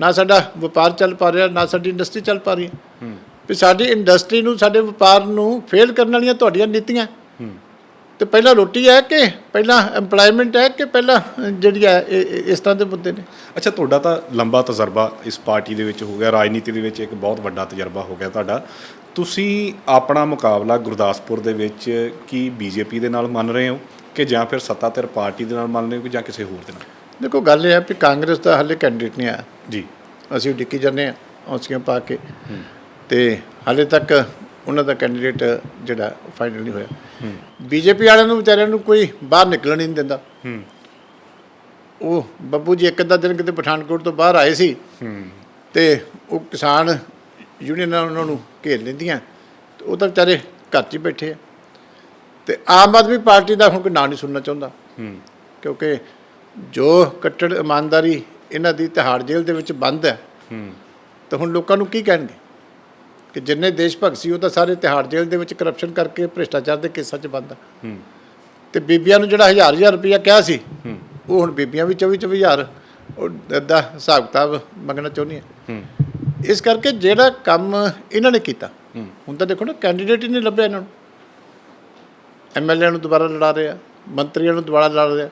ਨਾ ਸਾਡਾ ਵਪਾਰ ਚੱਲ ਪਾ ਰਿਹਾ ਨਾ ਸਾਡੀ ਇੰਡਸਟਰੀ ਚੱਲ ਪਾ ਰਹੀ ਹੈ। ਵੀ ਸਾਡੀ ਇੰਡਸਟਰੀ ਨੂੰ ਸਾਡੇ ਵਪਾਰ ਨੂੰ ਫੇਲ ਕਰਨ ਵਾਲੀਆਂ ਤੁਹਾਡੀਆਂ ਨੀਤੀਆਂ। ਤੇ ਪਹਿਲਾਂ ਰੋਟੀ ਹੈ ਕਿ ਪਹਿਲਾਂ EMPLOYMENT ਹੈ ਕਿ ਪਹਿਲਾਂ ਜਿਹੜੀ ਹੈ ਇਸ ਤਰ੍ਹਾਂ ਦੇ ਮੁੱਦੇ ਨੇ? ਅੱਛਾ ਤੁਹਾਡਾ ਤਾਂ ਲੰਬਾ ਤਜਰਬਾ ਇਸ ਪਾਰਟੀ ਦੇ ਵਿੱਚ ਹੋ ਗਿਆ ਰਾਜਨੀਤੀ ਦੇ ਵਿੱਚ ਇੱਕ ਬਹੁਤ ਵੱਡਾ ਤਜਰਬਾ ਹੋ ਗਿਆ ਤੁਹਾਡਾ। ਤੁਸੀਂ ਆਪਣਾ ਮੁਕਾਬਲਾ ਗੁਰਦਾਸਪੁਰ ਦੇ ਵਿੱਚ ਕੀ ਬੀਜੇਪੀ ਦੇ ਨਾਲ ਮੰਨ ਰਹੇ ਹੋ? ਕਿ ਜਾਂ ਫਿਰ ਸੱਤਾਧਿਰ ਪਾਰਟੀ ਦੇ ਨਾਲ ਮੰਨ ਕਿ ਜਾਂ ਕਿਸੇ ਹੋਰ ਦੇ ਨਾਲ? ਦੇਖੋ ਗੱਲ ਇਹ ਹੈ ਕਿ ਕਾਂਗਰਸ ਦਾ ਹਾਲੇ ਕੈਂਡੀਡੇਟ ਨਹੀਂ ਆਇਆ। ਜੀ। ਅਸੀਂ ਡਿੱਕੀ ਜਾਂਦੇ ਹਾਂ ਔਂਸੀਆਂ ਪਾ ਕੇ। ਤੇ ਹਾਲੇ ਤੱਕ ਉਹਨਾਂ ਦਾ ਕੈਂਡੀਡੇਟ ਜਿਹੜਾ ਫਾਈਨਲ ਨਹੀਂ ਹੋਇਆ। ਬੀਜੇਪੀ ਵਾਲਿਆਂ ਨੂੰ ਵਿਚਾਰਿਆਂ ਨੂੰ ਕੋਈ ਬਾਹਰ ਨਿਕਲਣ ਨਹੀਂ ਦਿੰਦਾ। ਉਹ ਬੱਬੂ ਜੀ ਇੱਕ ਅੱਧਾ ਦਿਨ ਕਿਤੇ ਪਠਾਨਕੋਟ ਤੋਂ ਬਾਹਰ ਆਏ ਸੀ। ਤੇ ਉਹ ਕਿਸਾਨ ਯੂਨੀਅਨਾਂ ਉਹਨਾਂ ਨੂੰ ਘੇਰ ਲੈਂਦੀਆਂ। ਉਹ ਤਾਂ ਵਿਚਾਰੇ ਘਰ 'ਚ ਹੀ ਬੈਠੇ ਆ। ਤੇ ਆਮ ਆਦਮੀ ਪਾਰਟੀ ਦਾ ਹੁਣ ਕੋਈ ਨਾਂ ਨਹੀਂ ਸੁਣਨਾ ਚਾਹੁੰਦਾ। ਕਿਉਂਕਿ ਜੋ ਕੱਟੜ ਇਮਾਨਦਾਰੀ ਇਹਨਾਂ ਦੀ ਤਿਹਾੜ ਜੇਲ੍ਹ ਦੇ ਵਿੱਚ ਬੰਦ ਹੈ ਤਾਂ ਹੁਣ ਲੋਕਾਂ ਨੂੰ ਕੀ ਕਹਿਣਗੇ? ਕਿ ਜਿੰਨੇ ਦੇਸ਼ ਭਗਤ ਸੀ ਉਹ ਤਾਂ ਸਾਰੇ ਤਿਹਾੜ ਜੇਲ੍ਹ ਦੇ ਵਿੱਚ ਕਰਪਸ਼ਨ ਕਰਕੇ ਭ੍ਰਿਸ਼ਟਾਚਾਰ ਦੇ ਕੇਸਾਂ 'ਚ ਬੰਦ ਆ। ਹੂੰ। ਤੇ ਬੀਬੀਆਂ ਨੂੰ ਜਿਹੜਾ ਹਜ਼ਾਰ ਹਜ਼ਾਰ ਰੁਪਇਆ ਕਿਹਾ ਸੀ ਉਹ ਹੁਣ ਬੀਬੀਆਂ ਵੀ 24 24 ਹਜ਼ਾਰ ਉਹ ਦਾ ਹਿਸਾਬ ਕਿਤਾਬ ਮੰਗਣਾ ਚਾਹੁੰਦੀਆਂ ਹੂੰ। ਇਸ ਕਰਕੇ ਜਿਹੜਾ ਕੰਮ ਇਹਨਾਂ ਨੇ ਕੀਤਾ ਹੁਣ ਤਾਂ ਦੇਖੋ ਨਾ ਕੈਂਡੀਡੇਟ ਹੀ ਨਹੀਂ ਲੱਭਿਆ ਇਹਨਾਂ ਨੂੰ। ਐਮਐਲਏ ਨੂੰ ਦੁਬਾਰਾ ਲੜਾ ਰਹੇ ਮੰਤਰੀਆਂ ਨੂੰ ਦੁਬਾਰਾ ਲੜਾ ਰਹੇ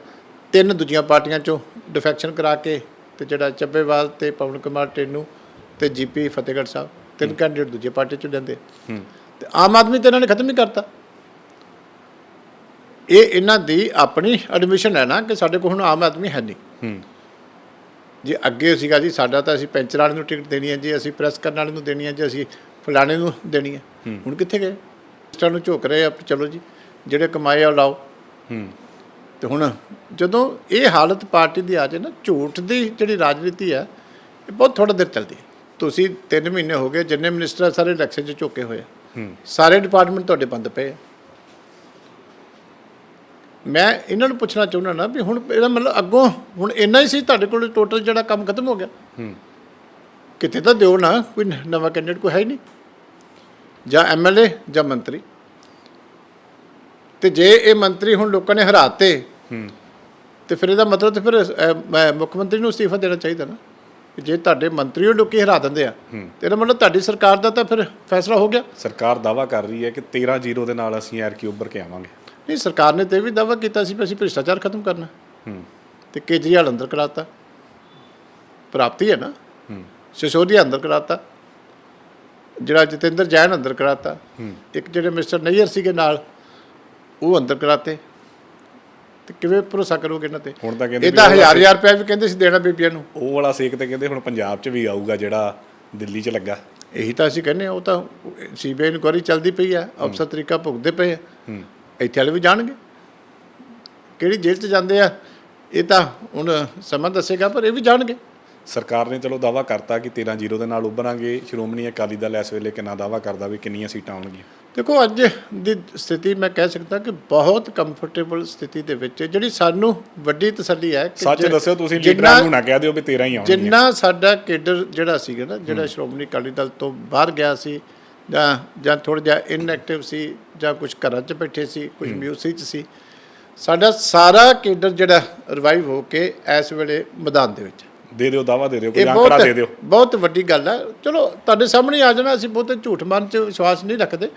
ਤਿੰਨ ਦੂਜੀਆਂ ਪਾਰਟੀਆਂ ਚੋਂ ਡਿਫੈਕਸ਼ਨ ਕਰਾ ਕੇ ਤੇ ਜਿਹੜਾ ਚੱਬੇਵਾਲ ਤੇ ਪਵਨ ਕੁਮਾਰ ਟੇਨੂ ਤੇ ਜੀਪੀ ਫਤਿਹਗੜ੍ਹ ਸਾਹਿਬ ਤਿੰਨ ਕੈਂਡੀਡੇਟ ਦੂਜੇ ਪਾਰਟੀ ਚੋਂ ਜਾਂਦੇ ਤੇ ਆਮ ਆਦਮੀ ਤੇ ਇਹਨਾਂ ਨੇ ਖਤਮ ਹੀ ਕਰਤਾ। ਇਹ ਇਹਨਾਂ ਦੀ ਆਪਣੀ ਐਡਮਿਸ਼ਨ ਹੈ ਨਾ ਕਿ ਸਾਡੇ ਕੋਲ ਹੁਣ ਆਮ ਆਦਮੀ ਹੈ ਨਹੀਂ। ਜੇ ਅੱਗੇ ਸੀਗਾ ਜੀ ਸਾਡਾ ਤਾਂ ਅਸੀਂ ਪੈਂਚਰ ਵਾਲੇ ਨੂੰ ਟਿਕਟ ਦੇਣੀ ਹੈ ਜੀ ਅਸੀਂ ਪ੍ਰੈਸ ਕਰਨ ਵਾਲੇ ਨੂੰ ਦੇਣੀ ਹੈ ਜੀ ਅਸੀਂ ਫਲਾਣੇ ਨੂੰ ਦੇਣੀ ਹੈ। ਹੁਣ ਕਿੱਥੇ ਗਏ? ਸਟਾਰ ਨੂੰ ਝੋਕ ਰਹੇ ਆ ਚਲੋ ਜੀ। ਜਿਹੜੇ ਕਮਾਏ ਆ ਲਾਓ। ਹੂੰ। ਤੇ ਹੁਣ ਜਦੋਂ ਇਹ ਹਾਲਤ ਪਾਰਟੀ ਦੀ ਆ ਜਾਏ ਨਾ ਝੂਠ ਦੀ ਜਿਹੜੀ ਰਾਜਨੀਤੀ ਹੈ ਇਹ ਬਹੁਤ ਥੋੜਾ ਦੇਰ ਚੱਲਦੀ ਹੈ। ਤੁਸੀਂ 3 ਮਹੀਨੇ ਹੋ ਗਏ ਜਿੰਨੇ ਮਿਨਿਸਟਰ ਸਾਰੇ ਇਲੈਕਸ਼ਨ 'ਚ ਝੋਕੇ ਹੋਏ ਹੂੰ। ਸਾਰੇ ਡਿਪਾਰਟਮੈਂਟ ਤੁਹਾਡੇ ਬੰਦ ਪਏ ਮੈਂ ਇਹਨਾਂ ਨੂੰ ਪੁੱਛਣਾ ਚਾਹੁੰਦਾ ਨਾ ਵੀ ਹੁਣ ਇਹਦਾ ਮਤਲਬ ਅੱਗੋਂ ਹੁਣ ਇੰਨਾ ਹੀ ਸੀ ਤੁਹਾਡੇ ਕੋਲ ਟੋਟਲ ਜਿਹੜਾ ਕੰਮ ਖਤਮ ਹੋ ਗਿਆ। ਹੂੰ। ਕਿਤੇ ਤਾਂ ਦਿਓ ਨਾ ਕੋਈ ਨਵਾਂ ਕੈਂਡੀਡੇਟ ਕੋਈ ਹੈ ਹੀ ਨਹੀਂ। ਜਾਂ ਐਮਐਲਏ ਜਾਂ ਮੰਤਰੀ। ਤੇ ਜੇ ਇਹ ਮੰਤਰੀ ਹੁਣ ਲੋਕਾਂ ਨੇ ਹਰਾਤੇ ਹੂੰ ਤੇ ਫਿਰ ਇਹਦਾ ਮਤਲਬ ਤੇ ਫਿਰ ਅਹ, ਮੁੱਖ ਮੰਤਰੀ ਨੂੰ ਅਸਤੀਫਾ ਦੇਣਾ ਚਾਹੀਦਾ ਨਾ। ਕਿ ਜੇ ਤੁਹਾਡੇ ਮੰਤਰੀ ਉਹ ਲੋਕੀ ਹਰਾ ਦਿੰਦੇ ਆ ਤੇ ਇਹਦਾ ਮਤਲਬ ਤੁਹਾਡੀ ਸਰਕਾਰ ਦਾ ਤਾਂ ਫਿਰ ਫੈਸਲਾ ਹੋ ਗਿਆ। ਸਰਕਾਰ ਦਾਵਾ ਕਰ ਰਹੀ ਹੈ ਕਿ 13 ਜ਼ੀਰੋ ਦੇ ਨਾਲ ਅਸੀਂ ਐਰਕੀ ਉੱਭਰ ਕੇ ਆਵਾਂਗੇ। ਨਹੀਂ ਸਰਕਾਰ ਨੇ ਤੇ ਇਹ ਵੀ ਦਾਅਵਾ ਕੀਤਾ ਸੀ ਵੀ ਅਸੀਂ ਭ੍ਰਿਸ਼ਟਾਚਾਰ ਖਤਮ ਕਰਨਾ। ਹੂੰ। ਤੇ ਕੇਜਰੀਵਾਲ ਅੰਦਰ ਕਰਾਤਾ। ਪ੍ਰਾਪਤੀ ਹੈ ਨਾ। ਹੂੰ। ਸਿਸੋਦੀਆ ਅੰਦਰ ਕਰਾਤਾ। ਜਿਹੜਾ ਜਤਿੰਦਰ ਜੈਨ ਅੰਦਰ ਕਰਾਤਾ। ਇੱਕ ਜਿਹੜੇ ਮਿਸਟਰ ਨਈਅਰ ਸੀਗੇ ਨਾਲ ਉਹ ਅੰਦਰ ਕਰਾਤੇ। ਤੇ ਕਿਵੇਂ ਭਰੋਸਾ ਕਰੋਗੇ ਇਹਨਾਂ ਤੇ? ਹੁਣ ਤਾਂ ਕਹਿੰਦੇ ਇਹ ਤਾਂ ਹਜ਼ਾਰ ਹਜ਼ਾਰ ਰੁਪਏ ਵੀ ਕਹਿੰਦੇ ਸੀ ਦੇਣਾ ਬੀਬੀਆਂ ਨੂੰ। ਉਹ ਵਾਲਾ ਸੇਕ ਤੇ ਕਹਿੰਦੇ ਹੁਣ ਪੰਜਾਬ 'ਚ ਵੀ ਆਊਗਾ ਜਿਹੜਾ ਦਿੱਲੀ 'ਚ ਲੱਗਾ। ਇਹੀ ਤਾਂ ਅਸੀਂ ਕਹਿੰਦੇ ਉਹ ਤਾਂ ਸੀਬੀਆਈ ਇਨਕੁਆਰੀ ਚੱਲਦੀ ਪਈ ਆ ਅਫਸਰ ਤਰੀਕਾ ਭੁਗਤਦੇ ਪਏ ਆ। ਇੱਥੇ ਵਾਲੇ ਵੀ ਜਾਣਗੇ। ਕਿਹੜੀ ਜੇਲ੍ਹ 'ਚ ਜਾਂਦੇ ਆ ਇਹ ਤਾਂ ਹੁਣ ਸਮਾਂ ਦੱਸੇਗਾ ਪਰ ਇਹ ਵੀ ਜਾਣਗੇ। ਸਰਕਾਰ ਨੇ ਚਲੋ ਦਾਵਾ ਕਰਤਾ ਕਿ 13 ਜ਼ੀਰੋ ਦੇ ਨਾਲ ਉੱਭਰਾਂਗੇ। ਸ਼੍ਰੋਮਣੀ ਅਕਾਲੀ ਦਲ ਇਸ ਵੇਲੇ ਕਿੰਨਾ ਦਾਵਾ ਕਰਦਾ ਵੀ ਕਿੰਨੀਆਂ ਸੀਟਾਂ ਆਉਣਗੀਆਂ। ਦੇਖੋ ਅੱਜ ਦੀ ਸਥਿਤੀ ਮੈਂ ਕਹਿ ਸਕਦਾ ਕਿ ਬਹੁਤ ਕੰਫਰਟੇਬਲ ਸਥਿਤੀ ਦੇ ਵਿੱਚ ਹੈ, ਜਿਹੜੀ ਸਾਨੂੰ ਵੱਡੀ ਤਸੱਲੀ ਹੈ ਕਿ ਸੱਚ ਜੇ- ਦੱਸਿਓ ਤੁਸੀਂ ਜਿੰਨਾ- ਲੀਡਰਾਂ ਨੂੰ ਨਾ ਕਹਿ ਦਿਓ ਵੀ 13 ਹੀ ਆਉਣਗੀਆਂ ਜਿੰਨਾ ਸਾਡਾ ਕੇਡਰ ਜਿਹੜਾ ਸੀਗਾ ਨਾ ਜਿਹੜਾ ਸ਼੍ਰੋਮਣੀ ਅਕਾਲੀ ਦਲ ਤੋਂ ਬਾਹਰ ਗਿਆ ਸੀ ਜਾਂ ਜਾਂ ਥੋੜਾ ਜਿਹਾ ਇਨਐਕਟਿਵ ਸੀ ਜਾਂ ਕੁਝ ਘਰਾਂ 'ਚ ਬੈਠੇ ਸੀ ਕੁਝ ਮਿਊਜ਼ਿਕ 'ਚ ਸੀ ਸਾਡਾ ਸਾਰਾ ਕੇਡਰ ਜਿਹੜਾ ਰਿਵਾਈਵ ਹੋ ਕੇ ਇਸ ਵੇਲੇ ਮੈਦਾਨ ਦੇ ਵਿੱਚ ਹੈ। ਦੇ ਦਿਓ ਦਾਵਾ ਦੇ ਦਿਓ ਕੋਈ ਅੰਕੜਾ ਦੇ ਦਿਓ। ਬਹੁਤ ਵੱਡੀ ਗੱਲ ਹੈ ਚਲੋ ਤੁਹਾਡੇ ਸਾਹਮਣੇ ਆ ਜਾਣਾ ਅਸੀਂ ਬਹੁਤੇ ਝੂਠ ਮਨ 'ਚ ਵਿਸ਼ਵਾਸ ਨਹੀਂ ਰੱਖਦੇ।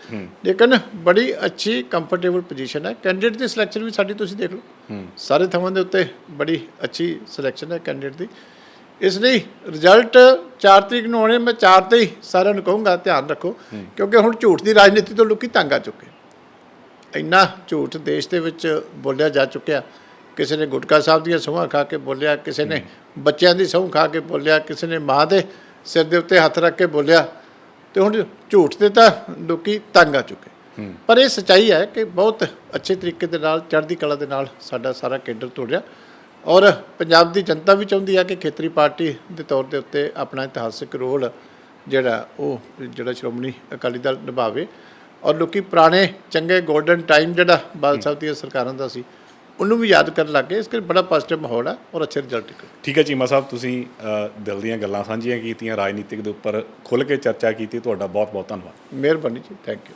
ਲੇਕਿਨ ਬੜੀ ਅੱਛੀ ਕੰਫਰਟੇਬਲ ਪੋਜੀਸ਼ਨ ਹੈ ਕੈਂਡੀਡੇਟ ਦੀ ਸਿਲੈਕਸ਼ਨ ਵੀ ਸਾਡੀ ਤੁਸੀਂ ਦੇਖ ਲਓ। ਸਾਰੇ ਥਾਵਾਂ ਦੇ ਉੱਤੇ ਬੜੀ ਅੱਛੀ ਸਿਲੈਕਸ਼ਨ ਹੈ ਕੈਂਡੀਡੇਟ ਦੀ। ਇਸ ਲਈ ਰਿਜ਼ਲਟ 4 ਤਰੀਕ ਨੂੰ ਆਉਣੇ ਮੈਂ 4 ਤੇ ਹੀ ਸਾਰਿਆਂ ਨੂੰ ਕਹੂੰਗਾ ਧਿਆਨ ਰੱਖੋ। ਕਿਉਂਕਿ ਹੁਣ ਝੂਠ ਦੀ ਰਾਜਨੀਤੀ ਤੋਂ ਲੋਕੀ ਤੰਗ ਆ ਚੁੱਕੇ। ਇੰਨਾ ਝੂਠ ਦੇਸ਼ ਦੇ ਵਿੱਚ ਬੋਲਿਆ ਜਾ ਚੁੱਕਿਆ। ਕਿਸੇ ਨੇ ਗੁਟਕਾ ਸਾਹਿਬ ਦੀਆਂ ਸਹੁੰਆਂ ਖਾ ਕੇ ਬੋਲਿਆ ਕਿਸੇ ਨੇ ਬੱਚਿਆਂ ਦੀ ਸਹੁੰ ਖਾ ਕੇ ਬੋਲਿਆ ਕਿਸੇ ਨੇ ਮਾਂ ਦੇ ਸਿਰ ਦੇ ਉੱਤੇ ਹੱਥ ਰੱਖ ਕੇ ਬੋਲਿਆ ਤੇ ਹੁਣ ਝੂਠ ਤੇ ਤਾਂ ਲੋਕੀ ਤੰਗ ਆ ਚੁੱਕੇ। ਪਰ ਇਹ ਸਚਾਈ ਹੈ ਕਿ ਬਹੁਤ ਅੱਛੇ ਤਰੀਕੇ ਦੇ ਨਾਲ ਚੜ੍ਹਦੀ ਕਲਾ ਦੇ ਨਾਲ ਸਾਡਾ ਸਾਰਾ ਕੇਡਰ ਤੁਰਿਆ ਔਰ ਪੰਜਾਬ ਦੀ ਜਨਤਾ ਵੀ ਚਾਹੁੰਦੀ ਹੈ ਕਿ ਖੇਤਰੀ ਪਾਰਟੀ ਦੇ ਤੌਰ ਦੇ ਉੱਤੇ ਆਪਣਾ ਇਤਿਹਾਸਿਕ ਰੋਲ ਜਿਹੜਾ ਉਹ ਜਿਹੜਾ ਸ਼੍ਰੋਮਣੀ ਅਕਾਲੀ ਦਲ ਨਿਭਾਵੇ। ਔਰ ਲੋਕੀ ਪੁਰਾਣੇ ਚੰਗੇ 골ਡਨ ਟਾਈਮ ਜਿਹੜਾ ਬਾਲ ਸਾਹਿਬ ਦੀਆਂ ਸਰਕਾਰਾਂ ਦਾ ਸੀ ਉਹਨੂੰ ਵੀ ਯਾਦ ਕਰਨ ਲੱਗੇ ਇਸ ਕਰਕੇ ਬੜਾ ਪੋਜ਼ਿਟਿਵ ਮਾਹੌਲ ਹੈ ਔਰ ਅੱਛੇ ਰਿਜ਼ਲਟ ਠੀਕ ਹੈ ਚੀਮਾ ਸਾਹਿਬ ਤੁਸੀਂ ਦਿਲ ਦੀਆਂ ਗੱਲਾਂ ਸਾਂਝੀਆਂ ਕੀਤੀਆਂ ਰਾਜਨੀਤਿਕ ਦੇ ਉੱਪਰ ਖੁੱਲ੍ਹ ਕੇ ਚਰਚਾ ਕੀਤੀ ਤੁਹਾਡਾ ਬਹੁਤ ਬਹੁਤ ਧੰਨਵਾਦ। ਮਿਹਰਬਾਨੀ ਜੀ ਥੈਂਕ ਯੂ